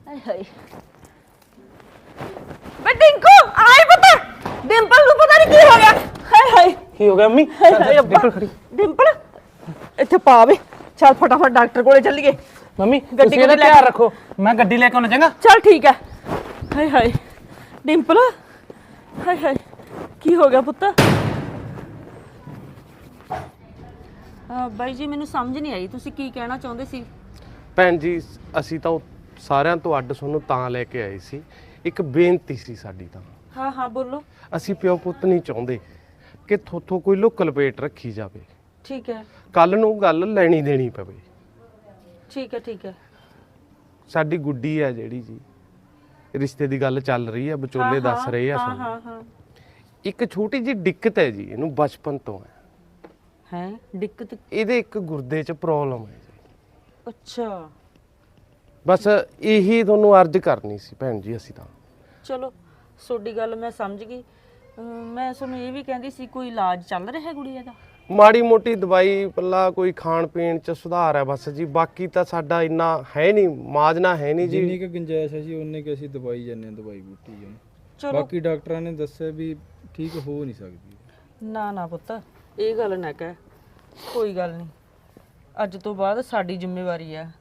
ਆਏ ਹਾਏ ਬੇ ਟਿੰਕੂ ਆਏ ਪਤਾ ਡਿੰਪਲ ਨੂੰ ਪਤਾ ਨਹੀਂ ਕੀ ਹੋ ਗਿਆ ਹਾਏ ਹਾਏ ਕੀ ਹੋ ਗਿਆ ਅੰਮੀ ਹਾਏ ਅੱਬਾ ਡਿੰਪਲ ਇੱਥੇ ਪਾ ਵੇ ਚੱਲ ਫਟਾਫਟ ਡਾਕਟਰ ਕੋਲੇ ਚੱਲੀਏ ਮੰਮੀ ਗੱਡੀ ਤੁਸੀਂ ਇਹਦਾ ਕੋਲ ਲੈ ਧਿਆਨ ਰੱਖੋ ਮੈਂ ਗੱਡੀ ਲੈ ਕੇ ਆਉਣਾ ਚੰਗਾ ਚੱਲ ਠੀਕ ਹੈ ਹਾਏ ਹਾਏ ਡਿੰਪਲ ਹਾਏ ਹਾਏ ਕੀ ਹੋ ਗਿਆ ਪੁੱਤ? ਬਾਈ ਜੀ ਮੈਨੂੰ ਸਮਝ ਨਹੀਂ ਆਈ ਤੁਸੀਂ ਕੀ ਕਹਿਣਾ ਚਾਹੁੰਦੇ ਸੀ? ਭੈਣ ਜੀ ਅਸੀਂ ਤਾਂ ਉਹ ਸਾਰਿਆਂ ਤੋਂ ਅੱਡ ਤੁਹਾਨੂੰ ਤਾਂ ਲੈ ਕੇ ਆਏ ਸੀ। ਇੱਕ ਬੇਨਤੀ ਸੀ ਸਾਡੀ ਤਾਂ। ਹਾਂ ਹਾਂ ਬੋਲੋ। ਅਸੀਂ ਪਿਓ ਪੁੱਤ ਨਹੀਂ ਚਾਹੁੰਦੇ ਕਿ ਥੋਥੋਂ ਕੋਈ ਲੁੱਕ ਲਪੇਟ ਰੱਖੀ ਜਾਵੇ। ਠੀਕ ਹੈ। ਕੱਲ ਨੂੰ ਗੱਲ ਲੈਣੀ ਦੇਣੀ ਪਵੇ। ਠੀਕ ਹੈ ਠੀਕ ਹੈ। ਸਾਡੀ ਗੁੱਡੀ ਹੈ ਜਿਹੜੀ ਜੀ। ਰਿਸ਼ਤੇ ਦੀ ਗੱਲ ਚੱਲ ਰਹੀ ਹੈ ਵਿਚੋਲੇ ਦੱਸ ਰਹੇ ਆ ਹਾਂ ਸਾਨੂੰ। ਹਾਂ ਹਾਂ। ਇੱਕ ਛੋਟੀ ਜਿਹੀ ਦਿੱਕਤ ਹੈ ਜੀ ਇਹਨੂੰ ਬਚਪਨ ਤੋਂ ਹੈ। ਹੈ ਦਿੱਕਤ? ਇਹਦੇ ਇੱਕ ਗੁਰਦੇ 'ਚ ਪ੍ਰੋਬਲਮ ਹੈ ਜੀ। ਅੱਛਾ। ਬਸ ਇਹੀ ਤੁਹਾਨੂੰ ਅਰਜ਼ ਕਰਨੀ ਸੀ ਭੈਣ ਜੀ ਅਸੀਂ ਤਾਂ। ਚਲੋ ਤੁਹਾਡੀ ਗੱਲ ਮੈਂ ਸਮਝ ਗਈ। ਅਮ, ਮੈਂ ਤੁਹਾਨੂੰ ਇਹ ਵੀ ਕਹਿੰਦੀ ਸੀ ਕੋਈ ਇਲਾਜ ਚੱਲ ਰਿਹਾ ਹੈ ਗੁੜੀਆ ਦਾ? ਮਾੜੀ ਮੋਟੀ ਦਵਾਈ ਪੱਲਾ ਕੋਈ ਖਾਣ ਪੀਣ 'ਚ ਸੁਧਾਰ ਹੈ ਬਸ ਜੀ ਬਾਕੀ ਤਾਂ ਸਾਡਾ ਇੰਨਾ ਹੈ ਨਹੀਂ ਮਾਜਨਾ ਹੈ ਨਹੀਂ ਜਿੰਨੀ ਜੀ ਕੁ ਗੁੰਜਾਇਸ਼ ਹੈ ਜੀ ਉਨੇ ਕੁ ਅਸੀਂ ਦਵਾਈ ਜਾਂਦੇ ਹਾਂ ਦਵਾਈ ਬੂਟੀ ਜੀ ਚਲੋ। ਬਾਕੀ ਡਾਕਟਰਾਂ ਨੇ ਦੱਸਿਆ ਵੀ ਠੀਕ ਹੋ ਨਹੀਂ ਸਕਦੀ। ਨਾ ਨਾ ਪੁੱਤ ਇਹ ਗੱਲ ਨਾ ਕਹਿ ਕੋਈ ਗੱਲ ਨਹੀਂ। ਅੱਜ ਤੋਂ ਬਾਅਦ ਸਾਡੀ ਜ਼ਿੰਮੇਵਾਰੀ ਹੈ।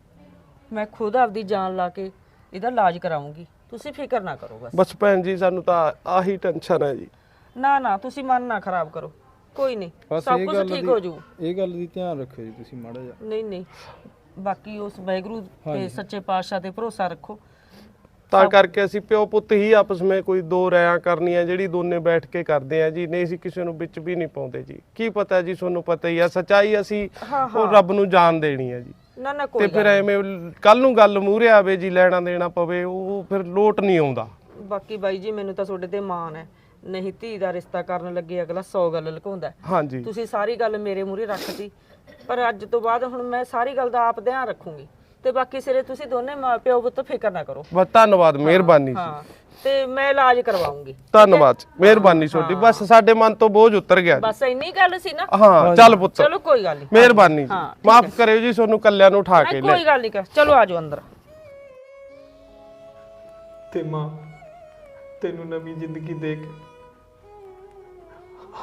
ਮੈਂ ਖੁਦ ਆਪਦੀ ਜਾਨ ਲਾ ਕੇ ਇਹਦਾ ਇਲਾਜ ਕਰਾਉਂਗੀ ਤੁਸੀਂ ਫਿਕਰ ਨਾ ਕਰੋ ਬਸ। ਬਸ ਭੈਣ ਜੀ ਸਾਨੂੰ ਤਾਂ ਆਹੀ ਟੈਨਸ਼ਨ ਹੈ ਜੀ। ਨਾ ਨਾ ਤੁਸੀਂ ਮਨ ਨਾ ਖਰਾਬ ਕਰੋ। ਕੋਈ ਨਹੀਂ ਬਸ ਸਭ ਇਹ ਕੁਝ ਗੱਲ ਠੀਕ ਦੀ- ਹੋ ਜੂ ਇਹ ਗੱਲ ਦੀ ਧਿਆਨ ਰੱਖਿਓ ਜੀ ਤੁਸੀਂ ਮਾੜਾ ਜਿਹਾ। ਨਹੀਂ ਨਹੀਂ। ਬਾਕੀ ਉਸ ਵਾਹਿਗੁਰੂ ਤੇ ਸੱਚੇ ਪਾਤਸ਼ਾਹ ਤੇ ਭਰੋਸਾ ਰੱਖੋ। ਤਾਂ ਕਰਕੇ ਅਸੀਂ ਪਿਓ ਪੁੱਤ ਹੀ ਆਪਸ ਵਿੱਚ ਕੋਈ ਦੋ ਰਾਇਆਂ ਕਰਨੀਆਂ ਜਿਹੜੀ ਦੋਨੇ ਬੈਠ ਕੇ ਕਰਦੇ ਆ ਜੀ ਨਹੀਂ ਅਸੀਂ ਕਿਸੇ ਨੂੰ ਵਿੱਚ ਵੀ ਨਹੀਂ ਪਾਉਂਦੇ ਜੀ। ਕੀ ਪਤਾ ਜੀ ਤੁਹਾਨੂੰ ਪਤਾ ਹੀ ਆ ਸਚਾਈ ਅਸੀਂ ਉਹ ਰੱਬ ਨੂੰ ਜਾਣ ਦੇਣੀ ਹੈ ਜੀ। ਨਾ ਨਾ ਤੇ ਕੋਈ ਫਿਰ ਐਵੇਂ ਕੱਲ ਨੂੰ ਗੱਲ ਮੂਹਰੇ ਆਵੇ ਜੀ ਲੈਣਾ ਦੇਣਾ ਪਵੇ ਉਹ ਫਿਰ ਲੋਟ ਨਹੀਂ ਆਉਂਦਾ। ਬਾਕੀ ਬਾਈ ਜੀ ਮੈਨੂੰ ਤਾਂ ਤੁਹਾਡੇ ਤੇ ਮਾਣ ਹੈ। ਨਹੀਂ ਧੀ ਦਾ ਰਿਸ਼ਤਾ ਕਰਨ ਲੱਗੇ ਅਗਲਾ 100 ਗੱਲ ਲੁਕਾਉਂਦਾ ਹੈ। ਹਾਂਜੀ। ਤੁਸੀਂ ਸਾਰੀ ਗੱਲ ਮੇਰੇ ਮੂਹਰੇ ਰੱਖਤੀ। ਪਰ ਅੱਜ ਤੋਂ ਬਾਅਦ ਹੁਣ ਮੈਂ ਸਾਰੀ ਗੱਲ ਦਾ ਆਪ ਧਿਆਨ ਰੱਖੂੰਗੀ। ਤੇ ਬਾਕੀ ਸਿਰੇ ਤੁਸੀਂ ਦੋਨੇ ਮਾਂ ਪਿਓ ਪੁੱਤ ਫਿਕਰ ਨਾ ਕਰੋ। ਬਸ ਧੰਨਵਾਦ ਮਿਹਰਬਾਨੀ ਜੀ। ਹਾਂ। ਤੇ ਮੈਂ ਇਲਾਜ ਕਰਵਾਉਂਗੀ ਧੰਨਵਾਦ ਜੀ, ਮਿਹਰਬਾਨੀ ਤੁਹਾਡੀ। ਬਸ ਸਾਡੇ ਮਨ ਤੋਂ ਬੋਝ ਉਤਰ ਗਿਆ ਜੀ। ਬਸ ਇੰਨੀ ਗੱਲ ਸੀ ਨਾ? ਹਾਂ ਚੱਲ ਪੁੱਤ। ਚਲੋ ਕੋਈ ਗੱਲ ਨਹੀਂ ਮਿਹਰਬਾਨੀ ਜੀ। ਹਾਂ, ਠੀਕ ਮਾਫ ਕਰਿਓ ਜੀ ਤੁਹਾਨੂੰ ਕੱਲਿਆਂ ਨੂੰ ਉਠਾ ਕੇ ਨਹੀਂ ਲੈ ਕੋਈ ਗੱਲ ਨਹੀਂ ਕਰ ਚਲੋ ਆਜੋ ਅੰਦਰ। ਤੇ ਮਾਂ ਤੈਨੂੰ ਨਵੀਂ ਜ਼ਿੰਦਗੀ ਦੇ ਕੇ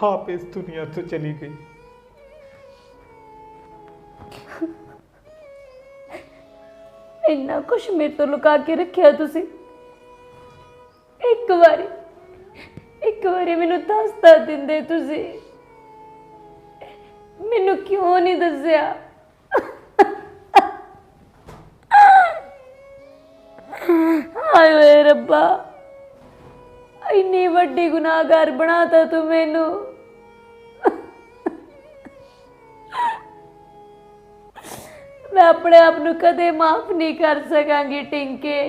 ਆਪ ਇਸ ਦੁਨੀਆ ਤੋਂ ਚਲੀ ਗਈ। ਇੰਨਾ ਕੁਝ ਮੇਰੇ ਤੋਂ ਲੁਕਾ ਕੇ ਰੱਖਿਆ ਤੁਸੀਂ। ਇੱਕ ਵਾਰੀ ਇੱਕ ਵਾਰੀ ਮੈਨੂੰ ਦੱਸ ਤਾਂ ਦਿੰਦੇ ਤੁਸੀਂ। ਮੈਨੂੰ ਕਿਉਂ ਨਹੀਂ ਦੱਸਿਆ? ਹਾਏ ਓਏ ਰੱਬਾ। ਇੰਨੀ ਵੱਡੀ ਗੁਨਾਹਗਾਰ ਬਣਾਤਾ ਤੂੰ ਮੈਨੂੰ। ਮੈਂ ਆਪਣੇ ਆਪ ਨੂੰ ਕਦੇ ਮਾਫ ਨਹੀਂ ਕਰ ਸਕਾਂਗੀ ਟਿੰਕੇ।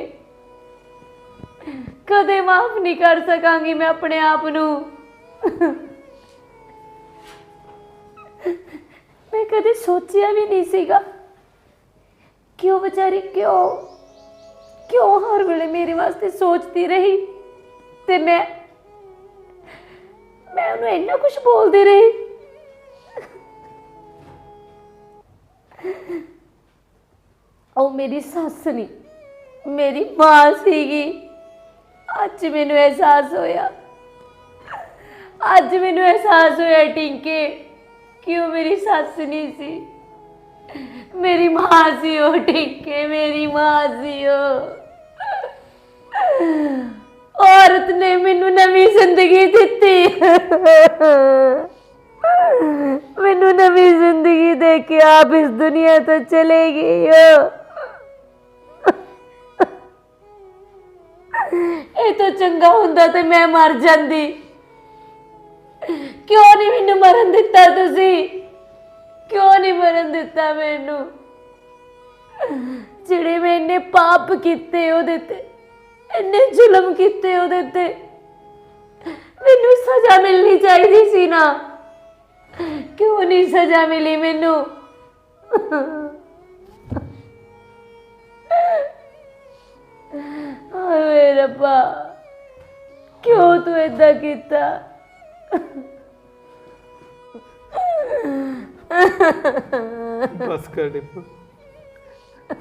ਕਦੇ ਮਾਫ ਨਹੀਂ ਕਰ ਸਕਾਂਗੀ ਮੈਂ ਆਪਣੇ ਆਪ ਨੂੰ। ਮੈਂ ਕਦੇ ਸੋਚਿਆ ਵੀ ਨਹੀਂ ਸੀਗਾ ਕਿਉਂ ਉਹ ਵਿਚਾਰੀ ਕਿਉਂ ਕਿਉਂ ਹਰ ਵੇਲੇ ਮੇਰੇ ਵਾਸਤੇ ਸੋਚਦੀ ਰਹੀ। ਤੇ ਮੈਂ ਮੈਂ ਉਹਨੂੰ ਇੰਨਾ ਕੁਝ ਬੋਲਦੀ ਰਹੀ। ਉਹ ਮੇਰੀ ਸੱਸ ਨਹੀਂ ਮੇਰੀ ਮਾਂ ਸੀਗੀ। ਅੱਜ ਮੈਨੂੰ ਅਹਿਸਾਸ ਹੋਇਆ। ਅੱਜ ਮੈਨੂੰ ਅਹਿਸਾਸ ਹੋਇਆ ਟਿੰਕੇ, ਕਿ ਉਹ ਮੇਰੀ ਸੱਸ ਨਹੀਂ ਸੀ। ਮੇਰੀ ਮਾਂ ਸੀ ਉਹ, ਟਿੰਕੇ, ਮੇਰੀ ਮਾਂ ਸੀ ਉਹ। ਔਰਤ ਨੇ ਮੈਨੂੰ ਨਵੀਂ ਜ਼ਿੰਦਗੀ ਦਿੱਤੀ। ਮੈਨੂੰ ਨਵੀਂ ਜ਼ਿੰਦਗੀ ਦੇ ਕੇ ਆਪ ਇਸ ਦੁਨੀਆ ਤੋਂ ਚਲੇ ਗਈ। ਹੋ ਇਹ ਤਾਂ ਚੰਗਾ ਹੁੰਦਾ ਤੇ ਮੈਂ ਮਰ ਜਾਂਦੀ। ਕਿਉਂ ਨਹੀਂ ਮੈਨੂੰ ਮਰਨ ਦਿੱਤਾ ਤੁਸੀਂ? ਕਿਉਂ ਨਹੀਂ ਮਰਨ ਦਿੱਤਾ ਮੈਨੂੰ? ਜਿਹੜੇ ਮੈਂ ਪਾਪ ਕੀਤੇ ਉਹਦੇ ਤੇ ਇੰਨੇ ਜ਼ੁਲਮ ਕੀਤੇ ਉਹਦੇ ਤੇ। ਮੈਨੂੰ ਸਜ਼ਾ ਮਿਲਣੀ ਚਾਹੀਦੀ ਸੀ ਨਾ। ਕਿਉਂ ਨਹੀਂ ਸਜ਼ਾ ਮਿਲੀ ਮੈਨੂੰ? ਹਾਏ ਰੱਬਾ, ਕਿਉਂ ਤੂੰ ਏਦਾਂ ਕੀਤਾ? ਬਸ ਕਰ ਡਿੰਪਲ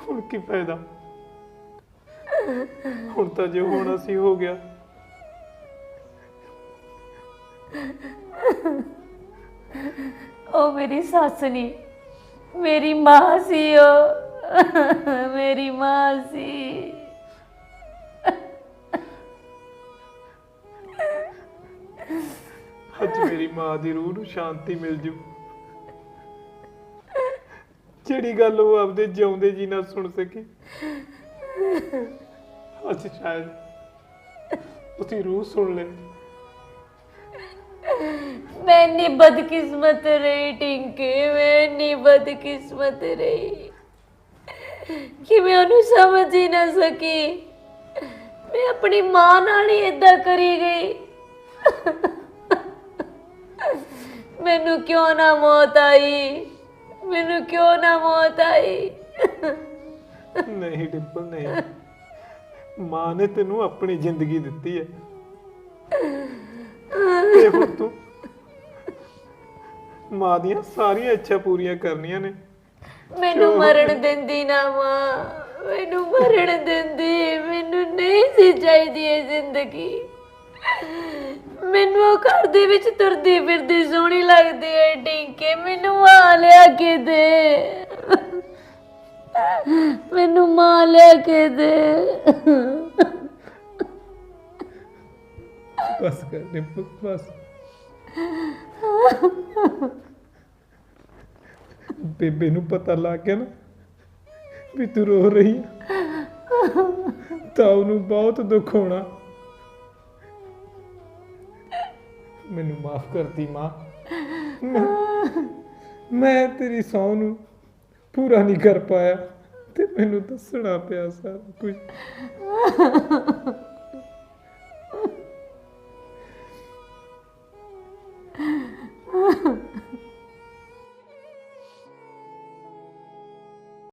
ਹੁਣ ਕੀ ਫਾਇਦਾ? ਹੁਣ ਤਾਂ ਜੋ ਹੋਣਾ ਸੀ ਹੋ ਗਿਆ। ਉਹ ਮੇਰੀ ਸੱਸ ਨਹੀਂ ਮੇਰੀ ਮਾਂ ਸੀ ਉਹ। ਮੇਰੀ ਮਾਂ ਸੀ। ਅੱਜ ਮੇਰੀ ਮਾਂ ਦੀ ਰੂਹ ਨੂੰ ਸ਼ਾਂਤੀ ਮਿਲ ਜੂ। ਜਿਹੜੀ ਗੱਲ ਉਹ ਆਪਦੇ ਜਿਉਂਦੇ ਜੀ ਨਾਲ ਸੁਣ ਸਕੀ। ਅੱਜ ਸ਼ਾਇਦ। ਉਸਦੀ ਰੂਹ ਸੁਣ ਲੈ ਮੈਂ ਨੀ ਬਦਕਿਸਮਤ ਰਹੀ, ਟਿੰਕੇ, ਮੈਂ ਨੀ ਬਦਕਿਸਮਤ ਰਹੀ ਕਿ ਮੈਂ ਉਹਨੂੰ ਸਮਝ ਹੀ ਨਾ ਸਕੀ। ਮੈਂ ਆਪਣੀ ਮਾਂ ਨਾਲ ਹੀ ਇਦਾਂ ਕਰੀ ਗਈ। ਮੈਨੂੰ ਕਿਉਂ ਨਾ ਮੌਤ ਆਈ? ਮੈਨੂੰ ਕਿਉਂ ਨਾ ਮੌਤ ਆਈ? ਨਹੀਂ ਡਿੰਪਲ ਨਹੀਂ। ਮਾਂ ਨੇ ਤੈਨੂੰ ਆਪਣੀ ਜ਼ਿੰਦਗੀ ਦਿੱਤੀ ਹੈ। ਤੇ ਹੁਣ ਤੂੰ ਮਾਂ ਦੀਆਂ ਸਾਰੀਆਂ ਇੱਛਾ ਪੂਰੀਆਂ ਕਰਨੀਆਂ ਨੇ। ਮੈਨੂੰ ਮਰਨ ਦਿੰਦੀ ਨਾ ਮਾਂ। ਮੈਨੂੰ ਮਰਨ ਦਿੰਦੀ। ਮੈਨੂੰ ਨਹੀਂ ਸੀ ਚਾਹੀਦੀ ਇਹ ਜ਼ਿੰਦਗੀ। ਮੈਨੂੰ ਉਹ ਘਰ ਦੇ ਵਿੱਚ ਤੁਰਦੀ ਫਿਰਦੀ ਸੋਹਣੀ ਲੱਗਦੀ ਹੈ। ਟਿੰਕੇ ਮੈਨੂੰ ਮਾਂ ਲਿਆ ਕੇ ਦੇ। ਮੈਨੂੰ ਮਾਂ ਲੈ ਕੇ ਦੇ। ਬਸ ਕਰ ਡਿੰਪਲ ਬਸ। ਬੇਬੇ ਨੂੰ ਪਤਾ ਲੱਗ ਗਿਆ ਨਾ ਵੀ ਤੂੰ ਰੋ ਰਹੀ ਹੈ ਤਾਂ ਉਹਨੂੰ ਬਹੁਤ ਦੁੱਖ ਹੋਣਾ। ਮੈਨੂੰ ਮਾਫ ਕਰਦੀ ਮਾਂ। ਮੈਂ- ਮੈਂ ਤੇਰੀ ਸਹੁੰ ਨੂੰ ਪੂਰਾ ਨਹੀਂ ਕਰ ਪਾਇਆ ਤੇ ਮੈਨੂੰ ਦੱਸਣਾ ਪਿਆ ਸਾਰਾ ਕੁਝ